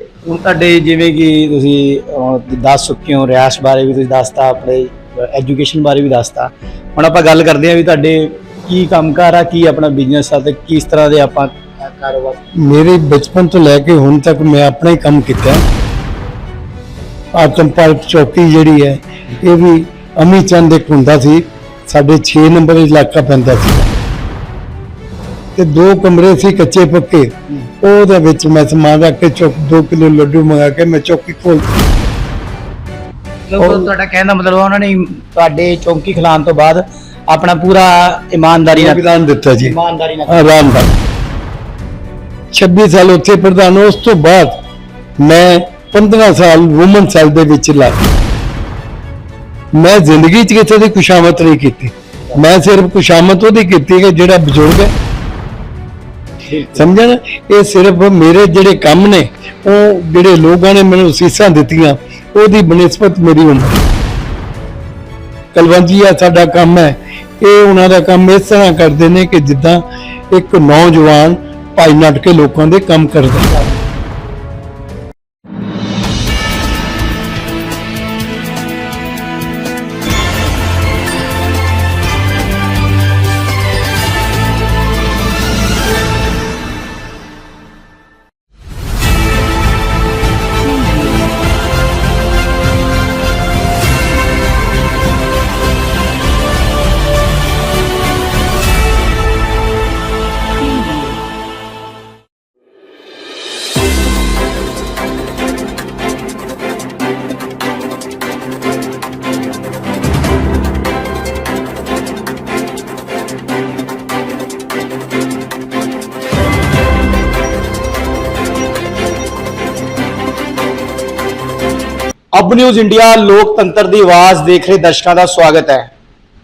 ਹੁਣ ਤੁਹਾਡੇ ਜਿਵੇਂ ਕਿ ਤੁਸੀਂ ਦੱਸ ਚੁੱਕੇ ਹੋ ਰਿਆਸ਼ ਬਾਰੇ ਵੀ ਤੁਸੀਂ ਦੱਸਤਾ, ਆਪਣੇ ਐਜੂਕੇਸ਼ਨ ਬਾਰੇ ਵੀ ਦੱਸਤਾ। ਹੁਣ ਆਪਾਂ ਗੱਲ ਕਰਦੇ ਹਾਂ ਵੀ ਤੁਹਾਡੇ ਕੀ ਕੰਮਕਾਰ ਆ, ਕੀ ਆਪਣਾ ਬਿਜ਼ਨਸ ਆ ਤੇ ਕਿਸ ਤਰ੍ਹਾਂ ਦੇ ਆਪਾਂ ਕਾਰੋਬਾਰ ਮੇਰੇ ਬਚਪਨ ਤੋਂ ਲੈ ਕੇ ਹੁਣ ਤੱਕ ਮੈਂ ਆਪਣਾ ਹੀ ਕੰਮ ਕੀਤਾ। ਆਤਮਪਾਲ ਚੌਕੀ ਜਿਹੜੀ ਹੈ, ਇਹ ਵੀ ਅਮੀ ਚੰਦ ਇੱਕ ਹੁੰਦਾ ਸੀ, ਸਾਡੇ 6 ਨੰਬਰ ਇਲਾਕਾ ਪੈਂਦਾ ਸੀ। ਤੇ ਦੋ ਕਮਰੇ ਸੀ ਕੱਚੇ ਪੱਕੇ। ਉਹਦੇ ਵਿੱਚ ਮੈਂ ਸਮਾਨ ਰੱਖ ਕੇ ਚੌਕ 2 ਕਿਲੋ ਲੱਡੂ ਮੰਗਾ ਕੇ ਮੈਂ ਚੌਕੀ ਖੋਲ ਮਤਲਬ ਤੁਹਾਡਾ ਕਹਿਣ ਦਾ ਮਤਲਬ ਉਹਨਾਂ ਨੇ ਤੁਹਾਡੇ ਚੌਂਕੀ ਖਿਲਾਣ ਤੋਂ ਬਾਅਦ ਆਪਣਾ ਪੂਰਾ ਇਮਾਨਦਾਰੀ ਨਾਲ ਯੋਗਦਾਨ ਦਿੱਤਾ ਜੀ। ਇਮਾਨਦਾਰੀ ਨਾਲ ਆਰਾਮ ਨਾਲ। 26 ਸਾਲ ਉੱਥੇ ਪ੍ਰਧਾਨ ਉਸ ਤੋਂ ਬਾਅਦ ਮੈਂ 15 ਸਾਲ ਵੂਮਨ ਸੈਲ ਦੇ ਵਿੱਚ ਲਾ ਮੈਂ ਜ਼ਿੰਦਗੀ 'ਚ ਕਿਸੇ ਦੀ ਕੁਸ਼ਾਮਤ ਨਹੀਂ ਕੀਤੀ। ਮੈਂ ਸਿਰਫ ਕੁਸ਼ਾਮਤ ਉਹਦੀ ਕੀਤੀ ਕਿ ਜਿਹੜਾ ਬਜ਼ੁਰਗ ਹੈ ਸਮਝਿਆ ਨਾ? ਇਹ ਸਿਰਫ ਮੇਰੇ ਜਿਹੜੇ ਕੰਮ ਨੇ, ਉਹ ਜਿਹੜੇ ਲੋਕਾਂ ਨੇ ਮੈਨੂੰ ਸੀਸਾਂ ਦਿੱਤੀਆਂ, ਉਹਦੀ ਬਨਿਸਬਤ ਮੇਰੀ ਹੁੰਦੀ ਕਲਵੰਜੀ ਆ ਸਾਡਾ ਕੰਮ ਹੈ। ਇਹ ਉਹਨਾਂ ਦਾ ਕੰਮ ਇਸ ਤਰ੍ਹਾਂ ਕਰਦੇ ਨੇ ਕਿ ਜਿੱਦਾਂ ਇੱਕ ਨੌਜਵਾਨ ਭਾਈ ਨੱਟ ਕੇ ਲੋਕਾਂ ਦੇ ਕੰਮ ਕਰਦਾ। ਹੈ ਅਬ ਨਿਊਜ਼ ਇੰਡੀਆ ਲੋਕਤੰਤਰ ਦੀ ਆਵਾਜ਼ ਦੇਖ ਰਹੇ ਦਰਸ਼ਕਾਂ ਦਾ ਸਵਾਗਤ ਹੈ।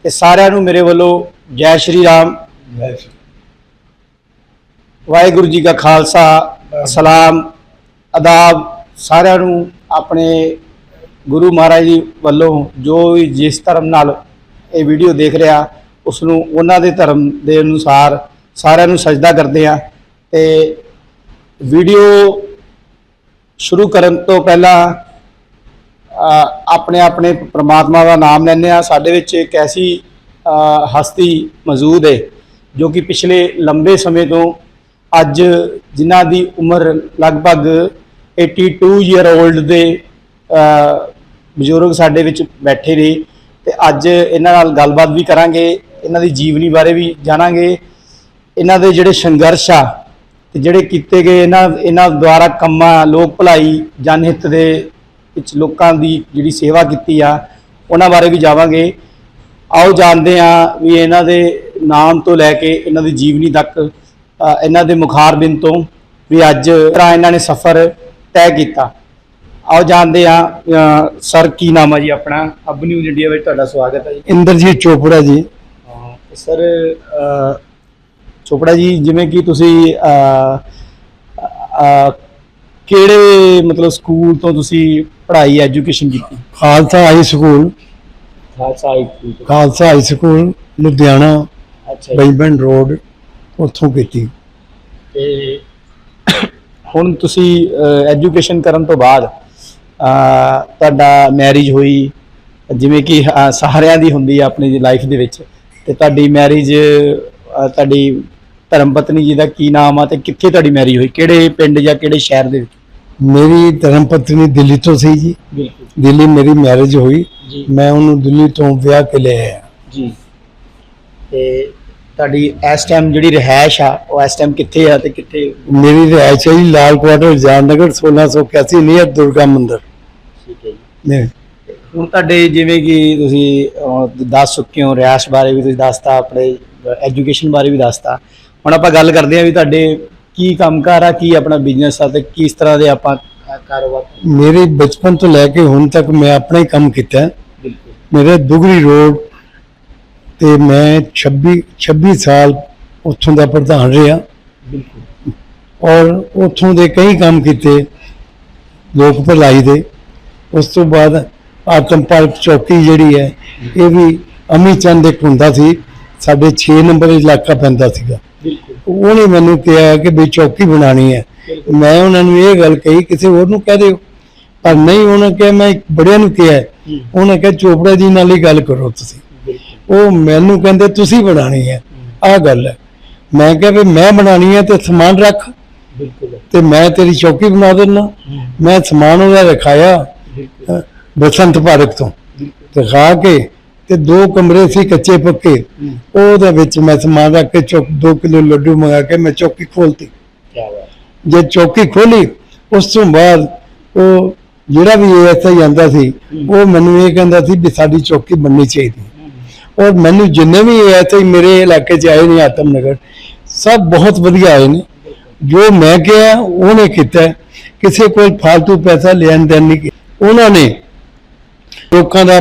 ਤੇ ਸਾਰਿਆਂ ਨੂੰ ਮੇਰੇ ਵੱਲੋਂ ਜੈ ਸ਼੍ਰੀ ਰਾਮ। ਵਾਹਿਗੁਰੂ ਜੀ ਕਾ ਖਾਲਸਾ ਸਲਾਮ ਆਦਾਬ ਸਾਰਿਆਂ ਨੂੰ ਆਪਣੇ ਗੁਰੂ ਮਹਾਰਾਜ ਜੀ ਵੱਲੋਂ ਜੋ ਵੀ ਜਿਸ ਧਰਮ ਨਾਲ ਇਹ ਵੀਡੀਓ ਦੇਖ ਰਿਹਾ ਉਸ ਨੂੰ ਉਹਨਾਂ ਦੇ ਧਰਮ ਦੇ ਅਨੁਸਾਰ ਸਾਰਿਆਂ ਨੂੰ ਸਜਦਾ ਕਰਦੇ ਆ ਤੇ ਵੀਡੀਓ ਸ਼ੁਰੂ ਕਰਨ ਤੋਂ ਪਹਿਲਾਂ ਆਪਣੇ ਆਪਣੇ ਪ੍ਰਮਾਤਮਾ ਦਾ ਨਾਮ ਲੈਂਦੇ ਆ ਸਾਡੇ ਵਿੱਚ ਇੱਕ ਐਸੀ ਹਸਤੀ ਮੌਜੂਦ ਹੈ, ਜੋ ਕਿ ਪਿਛਲੇ ਲੰਬੇ ਸਮੇਂ ਤੋਂ ਅੱਜ ਜਿਨ੍ਹਾਂ ਦੀ ਉਮਰ ਲਗਭਗ 82 ਈਅਰ 올ਡ ਦੇ ਬਜ਼ੁਰਗ ਸਾਡੇ ਵਿੱਚ ਬੈਠੇ ਨੇ ਤੇ ਅੱਜ ਇਹਨਾਂ ਨਾਲ ਗੱਲਬਾਤ ਵੀ ਕਰਾਂਗੇ, ਇਹਨਾਂ ਦੀ ਜੀਵਨੀ ਬਾਰੇ ਵੀ ਜਾਣਾਂਗੇ। ਇਹਨਾਂ ਦੇ ਜਿਹੜੇ ਸੰਘਰਸ਼ ਆ ਤੇ ਜਿਹੜੇ ਕੀਤੇ ਗਏ ਇਹਨਾਂ ਇਹਨਾਂ ਦੁਆਰਾ ਕੰਮਾਂ, ਲੋਕ ਭਲਾਈ ਜਨਹਿੱਤ ਦੇ ਵਿੱਚ ਲੋਕਾਂ ਦੀ ਜਿਹੜੀ ਸੇਵਾ ਕੀਤੀ ਆ ਉਹਨਾਂ ਬਾਰੇ ਵੀ ਜਾਵਾਂਗੇ। ਆਓ ਜਾਣਦੇ ਆ ਵੀ ਇਹਨਾਂ ਦੇ ਨਾਮ ਤੋਂ ਲੈ ਕੇ ਇਹਨਾਂ ਦੀ ਜੀਵਨੀ ਤੱਕ ਇਹਨਾਂ ਦੇ ਮੁਖਾਰਬਿੰਦ ਤੋਂ ਵੀ ਅੱਜ ਤਰ੍ਹਾਂ ਇਹਨਾਂ ਨੇ ਸਫ਼ਰ ਤੈਅ ਕੀਤਾ। ਆਓ ਜਾਣਦੇ ਆ ਸਰ ਕੀ ਨਾਮ ਆ ਜੀ ਆਪਣਾ? ਅਬ ਨਿਊਜ਼ ਇੰਡੀਆ ਵਿੱਚ ਤੁਹਾਡਾ ਸਵਾਗਤ ਹੈ ਜੀ। ਇੰਦਰਜੀਤ ਚੋਪੜਾ ਜੀ। ਸਰ ਚੋਪੜਾ ਜੀ ਜਿਵੇਂ ਕਿ ਤੁਸੀਂ ਕਿਹੜੇ ਮਤਲਬ ਸਕੂਲ ਤੋਂ ਤੁਸੀਂ ਪੜ੍ਹਾਈ ਐਜੂਕੇਸ਼ਨ ਕੀਤੀ? Khalsa high school. Khalsa high school Khalsa high school Ludhiana ਅੱਛਾ ਜੀ। ਰੋਡ ਉੱਥੋਂ ਕੀਤੀ। ਤੇ ਹੁਣ ਤੁਸੀਂ ਐਜੂਕੇਸ਼ਨ ਕਰਨ ਤੋਂ ਬਾਅਦ ਤੁਹਾਡਾ ਮੈਰਿਜ ਹੋਈ ਜਿਵੇਂ ਕਿ ਅ, ਸਾਰਿਆਂ ਦੀ ਹੁੰਦੀ ਹੈ ਆਪਣੀ ਲਾਈਫ ਦੇ ਵਿੱਚ। ਤੇ ਤੁਹਾਡੀ ਮੈਰਿਜ ਤੁਹਾਡੀ ਧਰਮ ਪਤਨੀ ਜੀ ਦਾ ਕੀ ਨਾਮ ਆ ਤੇ ਕਿੱਥੇ ਤੁਹਾਡੀ ਮੈਰਿਜ ਹੋਈ? ਕਿਹੜੇ ਪਿੰਡ ਜਾਂ ਕਿਹੜੇ ਸ਼ਹਿਰ ਦੇ ਵਿੱਚ? ਮੇਰੀ ਧਰਮ ਪਤਨੀ ਦਿੱਲੀ ਤੋਂ ਸੀ ਜੀ। ਦਿੱਲੀ ਮੇਰੀ ਮੈਰਿਜ ਹੋਈ। ਮੈਂ ਉਹਨੂੰ ਦਿੱਲੀ ਤੋਂ ਵਿਆਹ ਕੇ ਲੈ ਜੀ। ਤੇ ਤੁਹਾਡੀ ਇਸ ਟਾਈਮ ਜਿਹੜੀ ਰਹਿائش ਆ ਉਹ ਇਸ ਟਾਈਮ ਕਿੱਥੇ ਆ ਤੇ ਕਿੱਥੇ? ਮੇਰੀ ਰਹਿائش ਹੈ ਜੀ ਲਾਲ ਕੁਆਟਰ ਜਾਨਨਗਰ 1681 ਨੀਅਰ ਦੁਰਗਾ ਮੰਦਿਰ। ਠੀਕ ਹੈ ਜੀ। ਹੁਣ ਤੁਹਾਡੇ ਜਿਵੇਂ ਕਿ ਤੁਸੀਂ ਦੱਸ ਚੁੱਕੇ ਹੋ ਰਿਆਸ਼ ਬਾਰੇ ਵੀ ਤੁਸੀਂ ਦੱਸਤਾ ਆਪਣੇ ਐਜੂਕੇਸ਼ਨ ਬਾਰੇ ਵੀ ਦੱਸਤਾ। ਹੁਣ ਆਪਾਂ ਗੱਲ ਕਰਦੇ ਆ ਵੀ ਤੁਹਾਡੇ ਕੀ ਕੰਮਕਾਰ ਆ ਕੀ ਆਪਣਾ ਬਿਜ਼ਨਸ ਆ ਤੇ ਕਿਸ ਤਰ੍ਹਾਂ ਦੇ ਆਪਾਂ ਕਾਰੋਬਾਰ ਮੇਰੇ ਬਚਪਨ ਤੋਂ ਲੈ ਕੇ ਹੁਣ ਤੱਕ ਮੈਂ ਆਪਣਾ ਹੀ ਕੰਮ ਕੀਤਾ ਹੈ। ਬਿਲਕੁਲ। ਮੇਰੇ ਦੁਗਰੀ ਰੋਡ ਤੇ ਮੈਂ 26 26 ਸਾਲ ਉੱਥੋਂ ਦਾ ਪ੍ਰਧਾਨ ਰਿਹਾ। ਬਿਲਕੁਲ। ਔਰ ਉੱਥੋਂ ਦੇ ਕਈ ਕੰਮ ਕੀਤੇ ਲੋਕ ਭਲਾਈ ਦੇ। ਉਸ ਤੋਂ ਬਾਅਦ ਆਤਮਪਾਲ ਚੌਕੀ ਜਿਹੜੀ ਹੈ ਇਹ ਵੀ ਅਮੀ ਚੰਦ ਇੱਕ ਹੁੰਦਾ ਸੀ ਸਾਡੇ 6 ਨੰਬਰ ਇਲਾਕਾ ਪੈਂਦਾ ਸੀਗਾ। ਬਿਲਕੁਲ। ਉਹਨੇ ਮੈਨੂੰ ਕਿਹਾ ਕਿ ਵੀ ਚੌਕੀ ਬਣਾਣੀ ਹੈ। ਮੈਂ ਉਹਨਾਂ ਨੂੰ ਇਹ ਗੱਲ ਕਹੀ ਕਿਸੇ ਹੋਰ ਨੂੰ ਕਹਿ ਦਿਓ। ਪਰ ਨਹੀਂ ਉਹਨੇ ਕਿਹਾ ਮੈਂ ਬੜਿਆਂ ਨੂੰ ਕਿਹਾ। ਉਹਨੇ ਕਿਹਾ ਚੋਪੜਾ ਜੀ ਨਾਲ ਹੀ ਗੱਲ ਕਰੋ ਤੁਸੀਂ। ਉਹ ਮੈਨੂੰ ਕਹਿੰਦੇ ਤੁਸੀਂ ਬਣਾਣੀ ਹੈ। ਆਹ ਗੱਲ ਹੈ। ਮੈਂ ਕਿਹਾ ਵੀ ਮੈਂ ਬਣਾਣੀ ਹੈ ਤੇ ਸਮਾਨ ਰੱਖ। ਤੇ ਮੈਂ ਤੇਰੀ ਚੌਕੀ ਬਣਾ ਦਿੰਦਾ। ਮੈਂ ਸਮਾਨ ਉਹਦਾ ਰਖਾਇਆ ਬਸੰਤ ਪਾਰਕ ਤੋਂ। ਦਿਖਾ ਕੇ ਤੇ ਦੋ ਕਮਰੇ ਸੀ ਕੱਚੇ ਪੱਕੇ। ਉਹਦੇ ਵਿੱਚ ਮੈਂ ਸਮਾਨ ਰੱਖ ਕੇ ਚੌਕ 2 ਕਿਲੋ ਲੱਡੂ ਮੰਗਾ ਕੇ ਮੈਂ ਚੌਕੀ ਖੋਲਤੀ। ਜੇ ਚੌਕੀ ਖੋਲੀ ਉਸ ਤੋਂ ਬਾਅਦ ਉਹ ਜਿਹੜਾ ਵੀ ਐਸਆਈ ਆਂਦਾ ਸੀ ਉਹ ਮੈਨੂੰ ਇਹ ਕਹਿੰਦਾ ਸੀ ਵੀ ਸਾਡੀ ਚੌਕੀ ਬਣਨੀ ਚਾਹੀਦੀ। ਔਰ ਮੈਨੂੰ ਜਿੰਨੇ ਵੀ ਐਸਆਈ ਮੇਰੇ ਇਲਾਕੇ 'ਚ ਆਏ ਨੇ ਆਤਮ ਨਗਰ ਸਭ ਬਹੁਤ ਵਧੀਆ ਆਏ ਨੇ। ਜੋ ਮੈਂ ਕਿਹਾ ਉਹਨੇ ਕੀਤਾ। ਕਿਸੇ ਕੋਲ ਫालतू ਪੈਸਾ ਲੈਣ ਦੇਣ ਨਹੀਂ ਕੀਤਾ। ਉਹਨਾਂ ਨੇ ਲੋਕਾਂ ਦਾ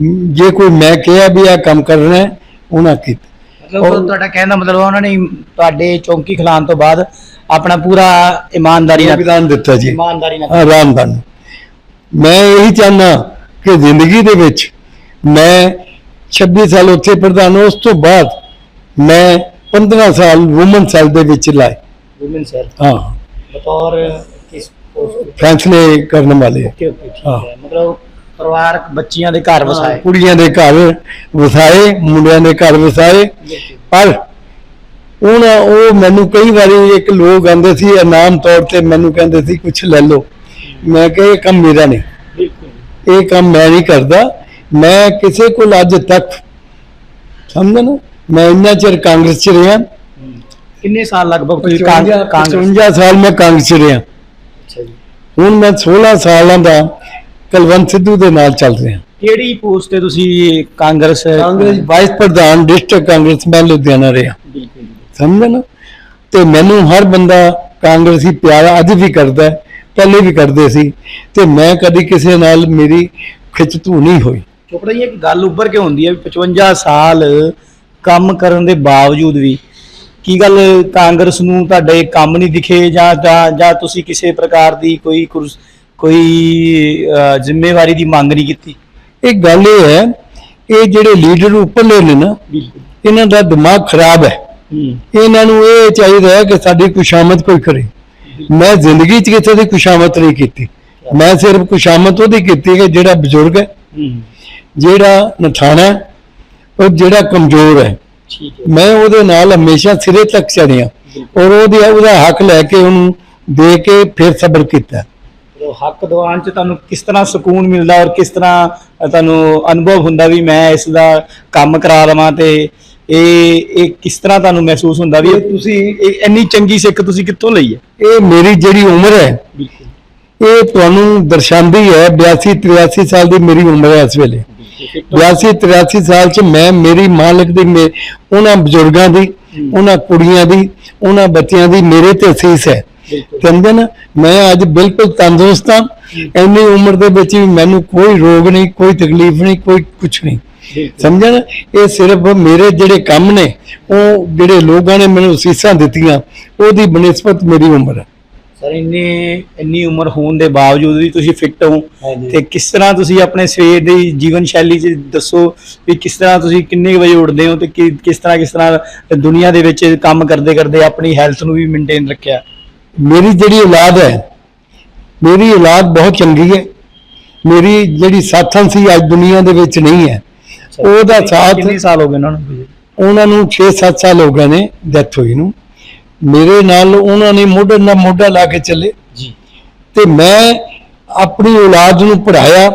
ਜੇ ਕੋਈ ਮੈਂ ਕਿਹਾ ਵੀ ਇਹ ਕੰਮ ਕਰਨਾ ਹੈ ਉਹਨਾਂ ਕੀਤਾ। ਮਤਲਬ ਤੁਹਾਡਾ ਕਹਿਣ ਦਾ ਮਤਲਬ ਉਹਨਾਂ ਨੇ ਤੁਹਾਡੇ ਚੌਂਕੀ ਖਿਲਾਣ ਤੋਂ ਬਾਅਦ ਆਪਣਾ ਪੂਰਾ ਇਮਾਨਦਾਰੀ ਨਾਲ ਯੋਗਦਾਨ ਦਿੱਤਾ ਜੀ। ਇਮਾਨਦਾਰੀ ਨਾਲ ਆਰਾਮਦਾਨ ਮੈਂ ਇਹੀ ਚਾਹੁੰਦਾ ਕਿ ਜ਼ਿੰਦਗੀ ਦੇ ਵਿੱਚ ਮੈਂ 26 ਸਾਲ ਉੱਥੇ ਪ੍ਰਧਾਨ ਉਸ ਤੋਂ ਬਾਅਦ ਮੈਂ 15 ਸਾਲ ਵੂਮਨ ਸੈੱਲ ਦੇ ਵਿੱਚ ਲਾਏ। ਵੂਮਨ ਸਰ ਹਾਂ। ਬਤੌਰ ਕਿਸ post ਫੈਸਲੇ ਕਰਨ ਵਾਲੇ। ਓਕੇ ਓਕੇ ਠੀਕ ਹਾਂ। ਹੈ। ਮਤਲਬ ਪਰਿਵਾਰਕ ਬੱਚੀਆਂ ਦੇ ਘਰ ਵਸਾਏ। ਕੁੜੀਆਂ ਦੇ ਘਰ ਵਸਾਏ ਮੁੰਡਿਆਂ ਦੇ ਘਰ ਵਸਾਏ। ਪਰ ਉਹਨਾਂ ਉਹ ਮੈਨੂੰ ਕਈ ਵਾਰੀ ਇੱਕ ਲੋਕ ਆਂਦੇ ਸੀ ਇਨਾਮ ਤੌਰ ਤੇ ਮੈਨੂੰ ਕਹਿੰਦੇ ਸੀ ਕੁਝ ਲੈ ਲਓ। ਮੈਂ ਕਿਹਾ ਇਹ ਕੰਮ ਮੇਰਾ ਨਹੀਂ। ਇਹ ਕੰਮ ਮੈਂ ਨਹੀਂ ਕਰਦਾ। ਮੈਂ ਕਿਸੇ ਕੋਲ ਅੱਜ ਤੱਕ ਸਮਝਦੇ ਨਾ? ਮੈਂ ਇੰਨਾ ਚਿਰ ਕਾਂਗਰਸ ਚ ਰਿਹਾ। ਕਿੰਨੇ ਸਾਲ ਲਗਭਗ ਤੁਸੀਂ ਕਾਂ- 55 ਕਾਂਗਰਸ 55 ਸਾਲ ਮੈਂ ਕਾਂਗਰਸ ਚ ਰਿਹਾ। ਹੁਣ ਮੈਂ 16 ਸਾਲਾਂ ਦਾ ਕੁਲਵੰਤ ਸਿੱਧੂ ਦੇ ਨਾਲ ਚੱਲ ਰਿਹਾ। ਕਿਹੜੀ ਪੋਸਟ ਤੇ ਤੁਸੀਂ ਕਾਂਗਰਸ ਕਾਂਗਰਸ ਵਾਈਸ ਪ੍ਰਧਾਨ ਡਿਸਟ੍ਰਿਕਟ ਕਾਂਗਰਸ ਮੈਂ ਲੁਧਿਆਣਾ ਰਿਹਾ। ਨਾ? ਤੇ ਮੈਨੂੰ ਹਰ ਬੰਦਾ ਕਾਂਗਰਸੀ ਪਿਆਰ ਅੱਜ ਵੀ ਕਰਦਾ ਪਹਿਲੇ ਵੀ ਕਰਦੇ ਸੀ। ਤੇ ਮੈਂ ਕਦੀ ਕਿਸੇ ਨਾਲ ਮੇਰੀ ਖਿੱਚਤੂ ਨਹੀਂ ਹੋਈ। ਚੋਪੜਾ ਜੀ ਇੱਕ ਗੱਲ ਉੱਭਰ ਕੇ ਹੁੰਦੀ ਹੈ ਵੀ 55 ਸਾਲ ਕੰਮ ਕਰਨ ਦੇ ਬਾਵਜੂਦ ਵੀ ਕੀ ਗੱਲ ਕਾਂਗਰਸ ਨੂੰ ਤੁਹਾਡੇ ਕੰਮ ਨਹੀਂ ਦਿਖੇ ਜਾਂ ਜਾਂ ਤੁਸੀਂ ਕਿਸੇ ਪ੍ਰਕਾਰ ਦੀ ਕੋਈ ਕੋਈ ਅਹ, ਜ਼ਿੰਮੇਵਾਰੀ ਦੀ ਮੰਗ ਨਹੀਂ ਕੀਤੀ। ਇੱਕ ਗੱਲ ਇਹ ਹੈ ਇਹ ਜਿਹੜੇ ਲੀਡਰ ਉੱਪਰਲੇ ਨੇ ਨਾ ਬਿਲਕੁਲ। ਇਹਨਾਂ ਦਾ ਦਿਮਾਗ ਖਰਾਬ ਹੈ। ਹੂੰ। ਇਹਨਾਂ ਨੂੰ ਇਹ ਚਾਹੀਦਾ ਹੈ ਕਿ ਸਾਡੀ ਕੁਸ਼ਾਮਤ ਕੋਈ ਕਰੇ। ਮੈਂ ਜ਼ਿੰਦਗੀ 'ਚ ਕਿਸੇ ਦੀ ਕੁਸ਼ਾਮਤ ਨਹੀਂ ਕੀਤੀ। ਮੈਂ ਸਿਰਫ ਕੁਸ਼ਾਮਤ ਉਹਦੀ ਕੀਤੀ ਕਿ ਜਿਹੜਾ ਬਜ਼ੁਰਗ ਹੈ ਹੂੰ। ਜਿਹੜਾ ਨਠਾਣਾ ਹੈ ਔਰ ਜਿਹੜਾ ਕਮਜ਼ੋਰ ਹੈ। ਠੀਕ ਹੈ। ਮੈਂ ਉਹਦੇ ਨਾਲ ਹਮੇਸ਼ਾ ਸਿਰੇ ਤੱਕ ਚੜਿਆ ਔਰ ਉਹਦੀ ਉਹਦਾ ਹੱਕ ਲੈ ਕੇ ਉਹਨੂੰ ਦੇ ਕੇ ਫਿਰ ਸਬਰ ਕੀਤਾ। ਉਹ ਹੱਕ ਦੀਵਾਨ ਚ ਤੁਹਾਨੂੰ ਕਿਸ ਤਰ੍ਹਾਂ ਸਕੂਨ ਮਿਲਦਾ ਔਰ ਕਿਸ ਤਰ੍ਹਾਂ ਤੁਹਾਨੂੰ ਅਨੁਭਵ ਹੁੰਦਾ ਵੀ ਮੈਂ ਇਸ ਦਾ ਕੰਮ ਕਰਾ ਲਵਾਂ ਤੇ ਇਹ ਇਹ ਕਿਸ ਤਰ੍ਹਾਂ ਤੁਹਾਨੂੰ ਮਹਿਸੂਸ ਹੁੰਦਾ ਵੀ ਇਹ ਤੁਸੀਂ ਇਹ ਇੰਨੀ ਚੰਗੀ ਸਿੱਖ ਤੁਸੀਂ ਕਿੱਥੋਂ ਲਈ ਹੈ? ਇਹ ਮੇਰੀ ਜਿਹੜੀ ਉਮਰ ਹੈ ਇਹ ਤੁਹਾਨੂੰ ਦਰਸਾਉਂਦੀ ਹੈ 82 83 ਸਾਲ ਦੀ ਮੇਰੀ ਉਮਰ ਹੈ ਇਸ ਵੇਲੇ। 82 83 ਸਾਲ ਚ ਮੈਂ ਮੇਰੀ ਮਾਲਕ ਦੀ ਉਹਨਾਂ ਬਜ਼ੁਰਗਾਂ ਦੀ ਉਹਨਾਂ ਕੁੜੀਆਂ ਦੀ ਉਹਨਾਂ ਬੱਚਿਆਂ ਦੀ ਮੇਰੇ ਤੇ ਅਸੀਸ ਹੈ। ਕਹਿੰਦੇ ਨਾ ਮੈਂ ਅੱਜ ਬਿਲਕੁਲ ਤੰਦਰੁਸਤ ਹਾਂ। ਇੰਨੀ ਉਮਰ ਦੇ ਵਿੱਚ ਵੀ ਮੈਨੂੰ ਕੋਈ ਰੋਗ ਨਹੀਂ ਕੋਈ ਤਕਲੀਫ ਨਹੀਂ ਕੋਈ ਕੁਝ ਨਹੀਂ। ਸਮਝਣ ਇਹ ਸਿਰਫ ਮੇਰੇ ਜਿਹੜੇ ਕੰਮ ਨੇ ਉਹ ਜਿਹੜੇ ਲੋਕਾਂ ਨੇ ਮੈਨੂੰ ਅਸੀਸਾਂ ਦਿੱਤੀਆਂ ਉਹਦੀ ਬਨਿਸਬਤ ਮੇਰੀ ਉਮਰ ਹੈ। ਸਰ ਇੰਨੀ ਇੰਨੀ ਉਮਰ ਹੋਣ ਦੇ ਬਾਵਜੂਦ ਵੀ ਤੁਸੀਂ ਫਿੱਟ ਹੋ ਤੇ ਕਿਸ ਤਰ੍ਹਾਂ ਤੁਸੀਂ ਆਪਣੇ ਸਵੇਰ ਦੀ ਜੀਵਨ ਸ਼ੈਲੀ 'ਚ ਦੱਸੋ ਵੀ ਕਿਸ ਤਰ੍ਹਾਂ ਤੁਸੀਂ ਕਿੰਨੇ ਵਜੇ ਉੱਠਦੇ ਹੋ ਤੇ ਕਿਸ ਤਰ੍ਹਾਂ ਕਿਸ ਤਰ੍ਹਾਂ ਦੁਨੀਆ ਦੇ ਵਿੱਚ ਕੰਮ ਕਰਦੇ ਕਰਦੇ ਆਪਣੀ ਹੈਲਥ ਨੂੰ ਵੀ ਮੇਨਟੇਨ ਰੱਖਿਆ? ਮੇਰੀ ਜਿਹੜੀ ਔਲਾਦ ਹੈ ਮੇਰੀ ਔਲਾਦ ਬਹੁਤ ਚੰਗੀ ਹੈ। ਮੇਰੀ ਜਿਹੜੀ ਸਾਥਣ ਸੀ ਅੱਜ ਦੁਨੀਆ ਦੇ ਵਿੱਚ ਨਹੀਂ ਹੈ। ਉਹਦਾ ਸਾਥ ਕਿੰਨੇ ਸਾਲ ਹੋ ਗਏ ਉਹਨਾਂ ਨੂੰ ਉਹਨਾਂ ਨੂੰ 6-7 ਸਾਲ ਹੋ ਗਏ ਨੇ ਡੈਥ ਹੋਈ ਨੂੰ। ਮੇਰੇ ਨਾਲ ਉਹਨਾਂ ਨੇ ਮੋਢੇ ਨਾਲ ਮੋਢਾ ਲਾ ਕੇ ਚੱਲੇ। ਜੀ। ਤੇ ਮੈਂ ਆਪਣੀ ਔਲਾਦ ਨੂੰ ਪੜਾਇਆ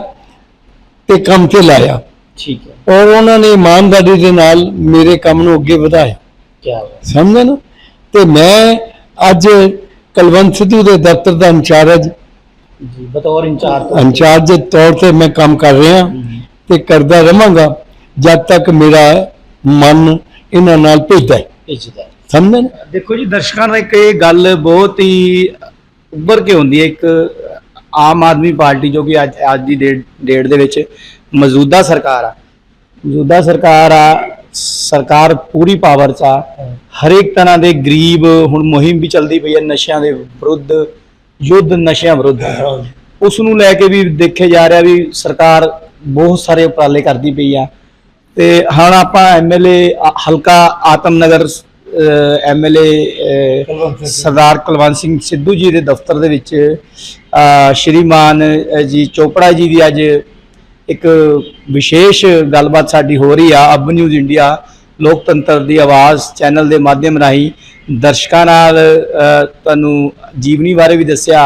ਤੇ ਕੰਮ ਤੇ ਲਾਇਆ। ਠੀਕ ਹੈ। ਔਰ ਉਹਨਾਂ ਨੇ ਇਮਾਨਦਾਰੀ ਦੇ ਨਾਲ ਮੇਰੇ ਕੰਮ ਨੂੰ ਅੱਗੇ ਵਧਾਇਆ। ਕੀ ਬਾਤ ਸਮਝੇ ਨਾ? ਤੇ ਮੈਂ ਅੱਜ ਕੁਲਵੰਤ ਸਿੱਧੂ ਦੇ ਦਫ਼ਤਰ ਦਾ ਇੰਚਾਰਜ। ਜੀ ਬਤੌਰ ਇੰਚਾਰਜ ਇੰਚਾਰਜ ਦੇ ਤੌਰ ਤੇ ਮੈਂ ਕੰਮ ਕਰ ਰਿਹਾ ਤੇ ਕਰਦਾ ਰਵਾਂਗਾ ਜਦ ਤੱਕ ਮੇਰਾ ਮਨ ਇਹਨਾਂ ਨਾਲ ਭੇਜਦਾ ਹੈ। ਇੱਜ਼ਤ ਸਮਝੇ ਨਾ? ਦੇਖੋ ਜੀ ਦਰਸ਼ਕਾਂ ਦਾ ਇੱਕ ਇਹ ਗੱਲ ਬਹੁਤ ਹੀ ਉੱਭਰ ਕੇ ਹੁੰਦੀ ਹੈ ਇੱਕ ਆਮ ਆਦਮੀ ਪਾਰਟੀ ਜੋ ਕਿ ਅੱਜ ਅੱਜ ਦੀ ਡੇਟ ਦੇ ਵਿੱਚ ਮੌਜੂਦਾ ਸਰਕਾਰ ਆ। ਮੌਜੂਦਾ ਸਰਕਾਰ ਆ ਸਰਕਾਰ ਪੂਰੀ ਪਾਵਰ 'ਚ ਆ ਹਰੇਕ ਤਰ੍ਹਾਂ ਦੇ ਗਰੀਬ ਹੁਣ ਮੁਹਿੰਮ ਵੀ ਚੱਲਦੀ ਪਈ ਹੈ ਨਸ਼ਿਆਂ ਦੇ ਵਿਰੁੱਧ ਯੁੱਧ ਨਸ਼ਿਆਂ ਵਿਰੁੱਧ ਉਸ ਨੂੰ ਲੈ ਕੇ ਵੀ ਦੇਖਿਆ ਜਾ ਰਿਹਾ ਵੀ ਸਰਕਾਰ ਬਹੁਤ ਸਾਰੇ ਉਪਰਾਲੇ ਕਰਦੀ ਪਈ ਆ ਤੇ ਹੁਣ ਆਪਾਂ ਐਮਐਲਏ ਹਲਕਾ ਆਤਮਨਗਰ ਐਮਐਲਏ ਕੁਲਵੰਤ ਸਿੰਘ ਸਿੱਧੂ। ਸਰਦਾਰ ਕੁਲਵੰਤ ਸਿੰਘ ਸਿੱਧੂ ਜੀ ਦੇ ਦਫ਼ਤਰ ਦੇ ਵਿੱਚ ਅ, ਸ਼੍ਰੀਮਾਨ ਜੀ ਚੋਪੜਾ ਜੀ ਦੀ ਅੱਜ ਇੱਕ ਵਿਸ਼ੇਸ਼ ਗੱਲਬਾਤ ਸਾਡੀ ਹੋ ਰਹੀ ਆ ਅਬ ਨਿਊਜ਼ ਇੰਡੀਆ ਲੋਕਤੰਤਰ ਦੀ ਆਵਾਜ਼ ਚੈਨਲ ਦੇ ਮਾਧਿਅਮ ਰਾਹੀਂ ਦਰਸ਼ਕਾਂ ਨਾਲ ਤੁਹਾਨੂੰ ਜੀਵਨੀ ਬਾਰੇ ਵੀ ਦੱਸਿਆ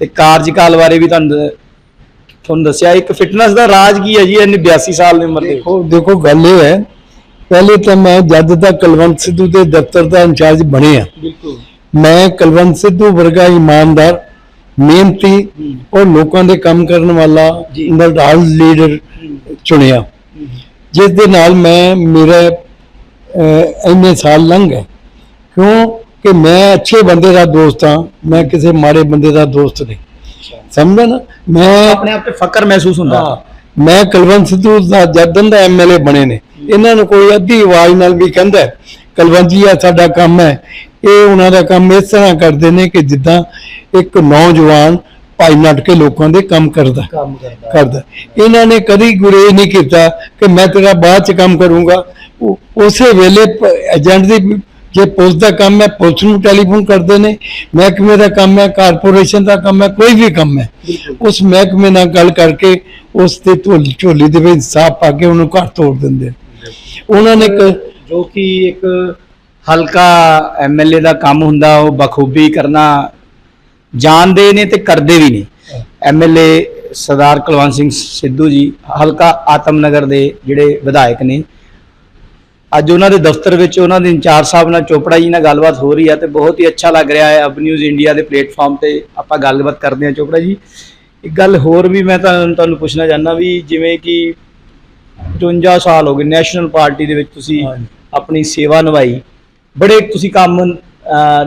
ਤੇ ਕਾਰਜਕਾਲ ਬਾਰੇ ਵੀ ਤੁਹਾਨੂੰ ਤੁਹਾਨੂੰ ਦੱਸਿਆ। ਇੱਕ ਫਿਟਨੈਸ ਦਾ ਰਾਜ ਕੀ ਹੈ ਜੀ? ਇਹਨੇ 82 ਸਾਲ ਦੀ ਉਮਰ ਦੇ ਦੇਖੋ ਦੇਖੋ ਗੱਲ ਇਹ ਹੈ ਪਹਿਲੇ ਤਾਂ ਮੈਂ ਜਦ ਤੱਕ ਕੁਲਵੰਤ ਸਿੱਧੂ ਦੇ ਦਫ਼ਤਰ ਦਾ ਇੰਚਾਰਜ ਬਣਿਆ ਬਿਲਕੁਲ। ਮੈਂ ਕੁਲਵੰਤ ਸਿੱਧੂ ਵਰਗਾ ਇਮਾਨਦਾਰ ਮਿਹਨਤੀ ਔਰ ਲੋਕਾਂ ਦੇ ਕੰਮ ਕਰਨ ਵਾਲਾ। ਨਰਦਾਲ ਲੀਡਰ ਚੁਣਿਆ। ਜਿਸ ਦੇ ਨਾਲ ਮੈਂ ਮੇਰਾ ਇੰਨੇ ਸਾਲ ਲੰਘ ਗਏ। ਕਿਉਂ ਕਿ ਮੈਂ ਅੱਛੇ ਬੰਦੇ ਦਾ ਦੋਸਤ ਹਾਂ ਮੈਂ ਕਿਸੇ ਮਾੜੇ ਬੰਦੇ ਦਾ ਦੋਸਤ ਨਹੀਂ। ਸਮਝਿਆ ਨਾ? ਮੈਂ ਆਪਣੇ ਆਪ ਤੇ ਫਕਰ ਮਹਿਸੂਸ ਹੁੰਦਾ। ਮੈਂ ਕੁਲਵੰਤ ਸਿੱਧੂ ਦਾ ਜਦਨ ਦਾ ਐਮਐਲਏ ਬਣੇ ਨੇ। ਇਹਨਾਂ ਨੂੰ ਕੋਈ ਅੱਧੀ ਆਵਾਜ਼ ਨਾਲ ਵੀ ਕਹਿੰਦਾ ਹੈ, ਕੁਲਵੰਤ ਜੀ ਆ ਸਾਡਾ ਕੰਮ ਹੈ। ਇਹ ਉਹਨਾਂ ਦਾ ਕੰਮ ਇਸ ਤਰ੍ਹਾਂ ਕਰਦੇ ਨੇ ਕਿ ਜਿੱਦਾਂ ਇੱਕ ਨੌਜਵਾਨ ਭਾਈ ਨੱਟ ਕੇ ਲੋਕਾਂ ਦੇ ਕੰਮ ਕਰਦਾ। ਕਰਦਾ। ਇਹਨਾਂ ਨੇ ਕਦੀ ਗੁਰੇਜ਼ ਨਹੀਂ ਕੀਤਾ ਕਿ ਮੈਂ ਤੇਰਾ ਬਾਅਦ ਚ ਕੰਮ ਕਰੂੰਗਾ। ਉਸੇ ਵੇਲੇ ਏਜੰਟ ਦੀ ਜੇ ਪੁਲਿਸ ਦਾ ਕੰਮ ਹੈ ਪੁਲਿਸ ਨੂੰ ਟੈਲੀਫੋਨ ਕਰਦੇ ਨੇ। ਮਹਿਕਮੇ ਦਾ ਕੰਮ ਹੈ ਕਾਰਪੋਰੇਸ਼ਨ ਦਾ ਕੰਮ ਹੈ ਕੋਈ ਵੀ ਕੰਮ ਹੈ। ਉਸ ਮਹਿਕਮੇ ਨਾਲ ਗੱਲ ਕਰਕੇ ਉਸ ਤੇ ਝੋਲੀ ਝੋਲੀ ਦੇ ਵਿੱਚ ਸਾਫ਼ ਪਾ ਕੇ ਉਹਨੂੰ ਘਰ ਤੋੜ ਦਿੰਦੇ ਉਹਨਾਂ ਨੇ ਇੱਕ ਜੋ ਕਿ ਇੱਕ ਹਲਕਾ ਐਮਐਲਏ ਦਾ ਕੰਮ ਹੁੰਦਾ, ਉਹ ਬਖੂਬੀ ਕਰਨਾ ਜਾਣਦੇ ਨੇ ਤੇ ਕਰਦੇ ਵੀ ਨੇ। ਐਮਐਲਏ ਸਰਦਾਰ ਕੁਲਵੰਤ ਸਿੰਘ ਸਿੱਧੂ ਜੀ, ਹਲਕਾ ਆਤਮਨਗਰ ਦੇ ਜਿਹੜੇ ਵਿਧਾਇਕ ਨੇ। ਅੱਜ ਉਹਨਾਂ ਦੇ ਦਫ਼ਤਰ ਵਿੱਚ ਉਹਨਾਂ ਦੇ ਇੰਚਾਰਜ ਸਾਹਿਬ ਨਾਲ ਚੋਪੜਾ ਜੀ ਨਾਲ ਗੱਲਬਾਤ ਹੋ ਰਹੀ ਹੈ ਤੇ ਬਹੁਤ ਹੀ ਅੱਛਾ ਲੱਗ ਰਿਹਾ ਹੈ। ਅਬ ਨਿਊਜ਼ ਇੰਡੀਆ ਦੇ ਪਲੇਟਫਾਰਮ ਤੇ ਆਪਾਂ ਗੱਲਬਾਤ ਕਰਦੇ ਹਾਂ ਚੋਪੜਾ ਜੀ। ਇੱਕ ਗੱਲ ਹੋਰ ਵੀ ਮੈਂ ਤੁਹਾਨੂੰ ਤੁਹਾਨੂੰ ਪੁੱਛਣਾ ਚਾਹੁੰਦਾ ਵੀ ਜਿਵੇਂ ਕਿ 52 ਸਾਲ ਹੋ ਗਏ ਨੈਸ਼ਨਲ ਪਾਰਟੀ ਦੇ ਵਿੱਚ ਤੁਸੀਂ ਆਪਣੀ ਸੇਵਾ ਨਿਭਾਈ। ਬੜੇ ਤੁਸੀਂ ਕੰਮ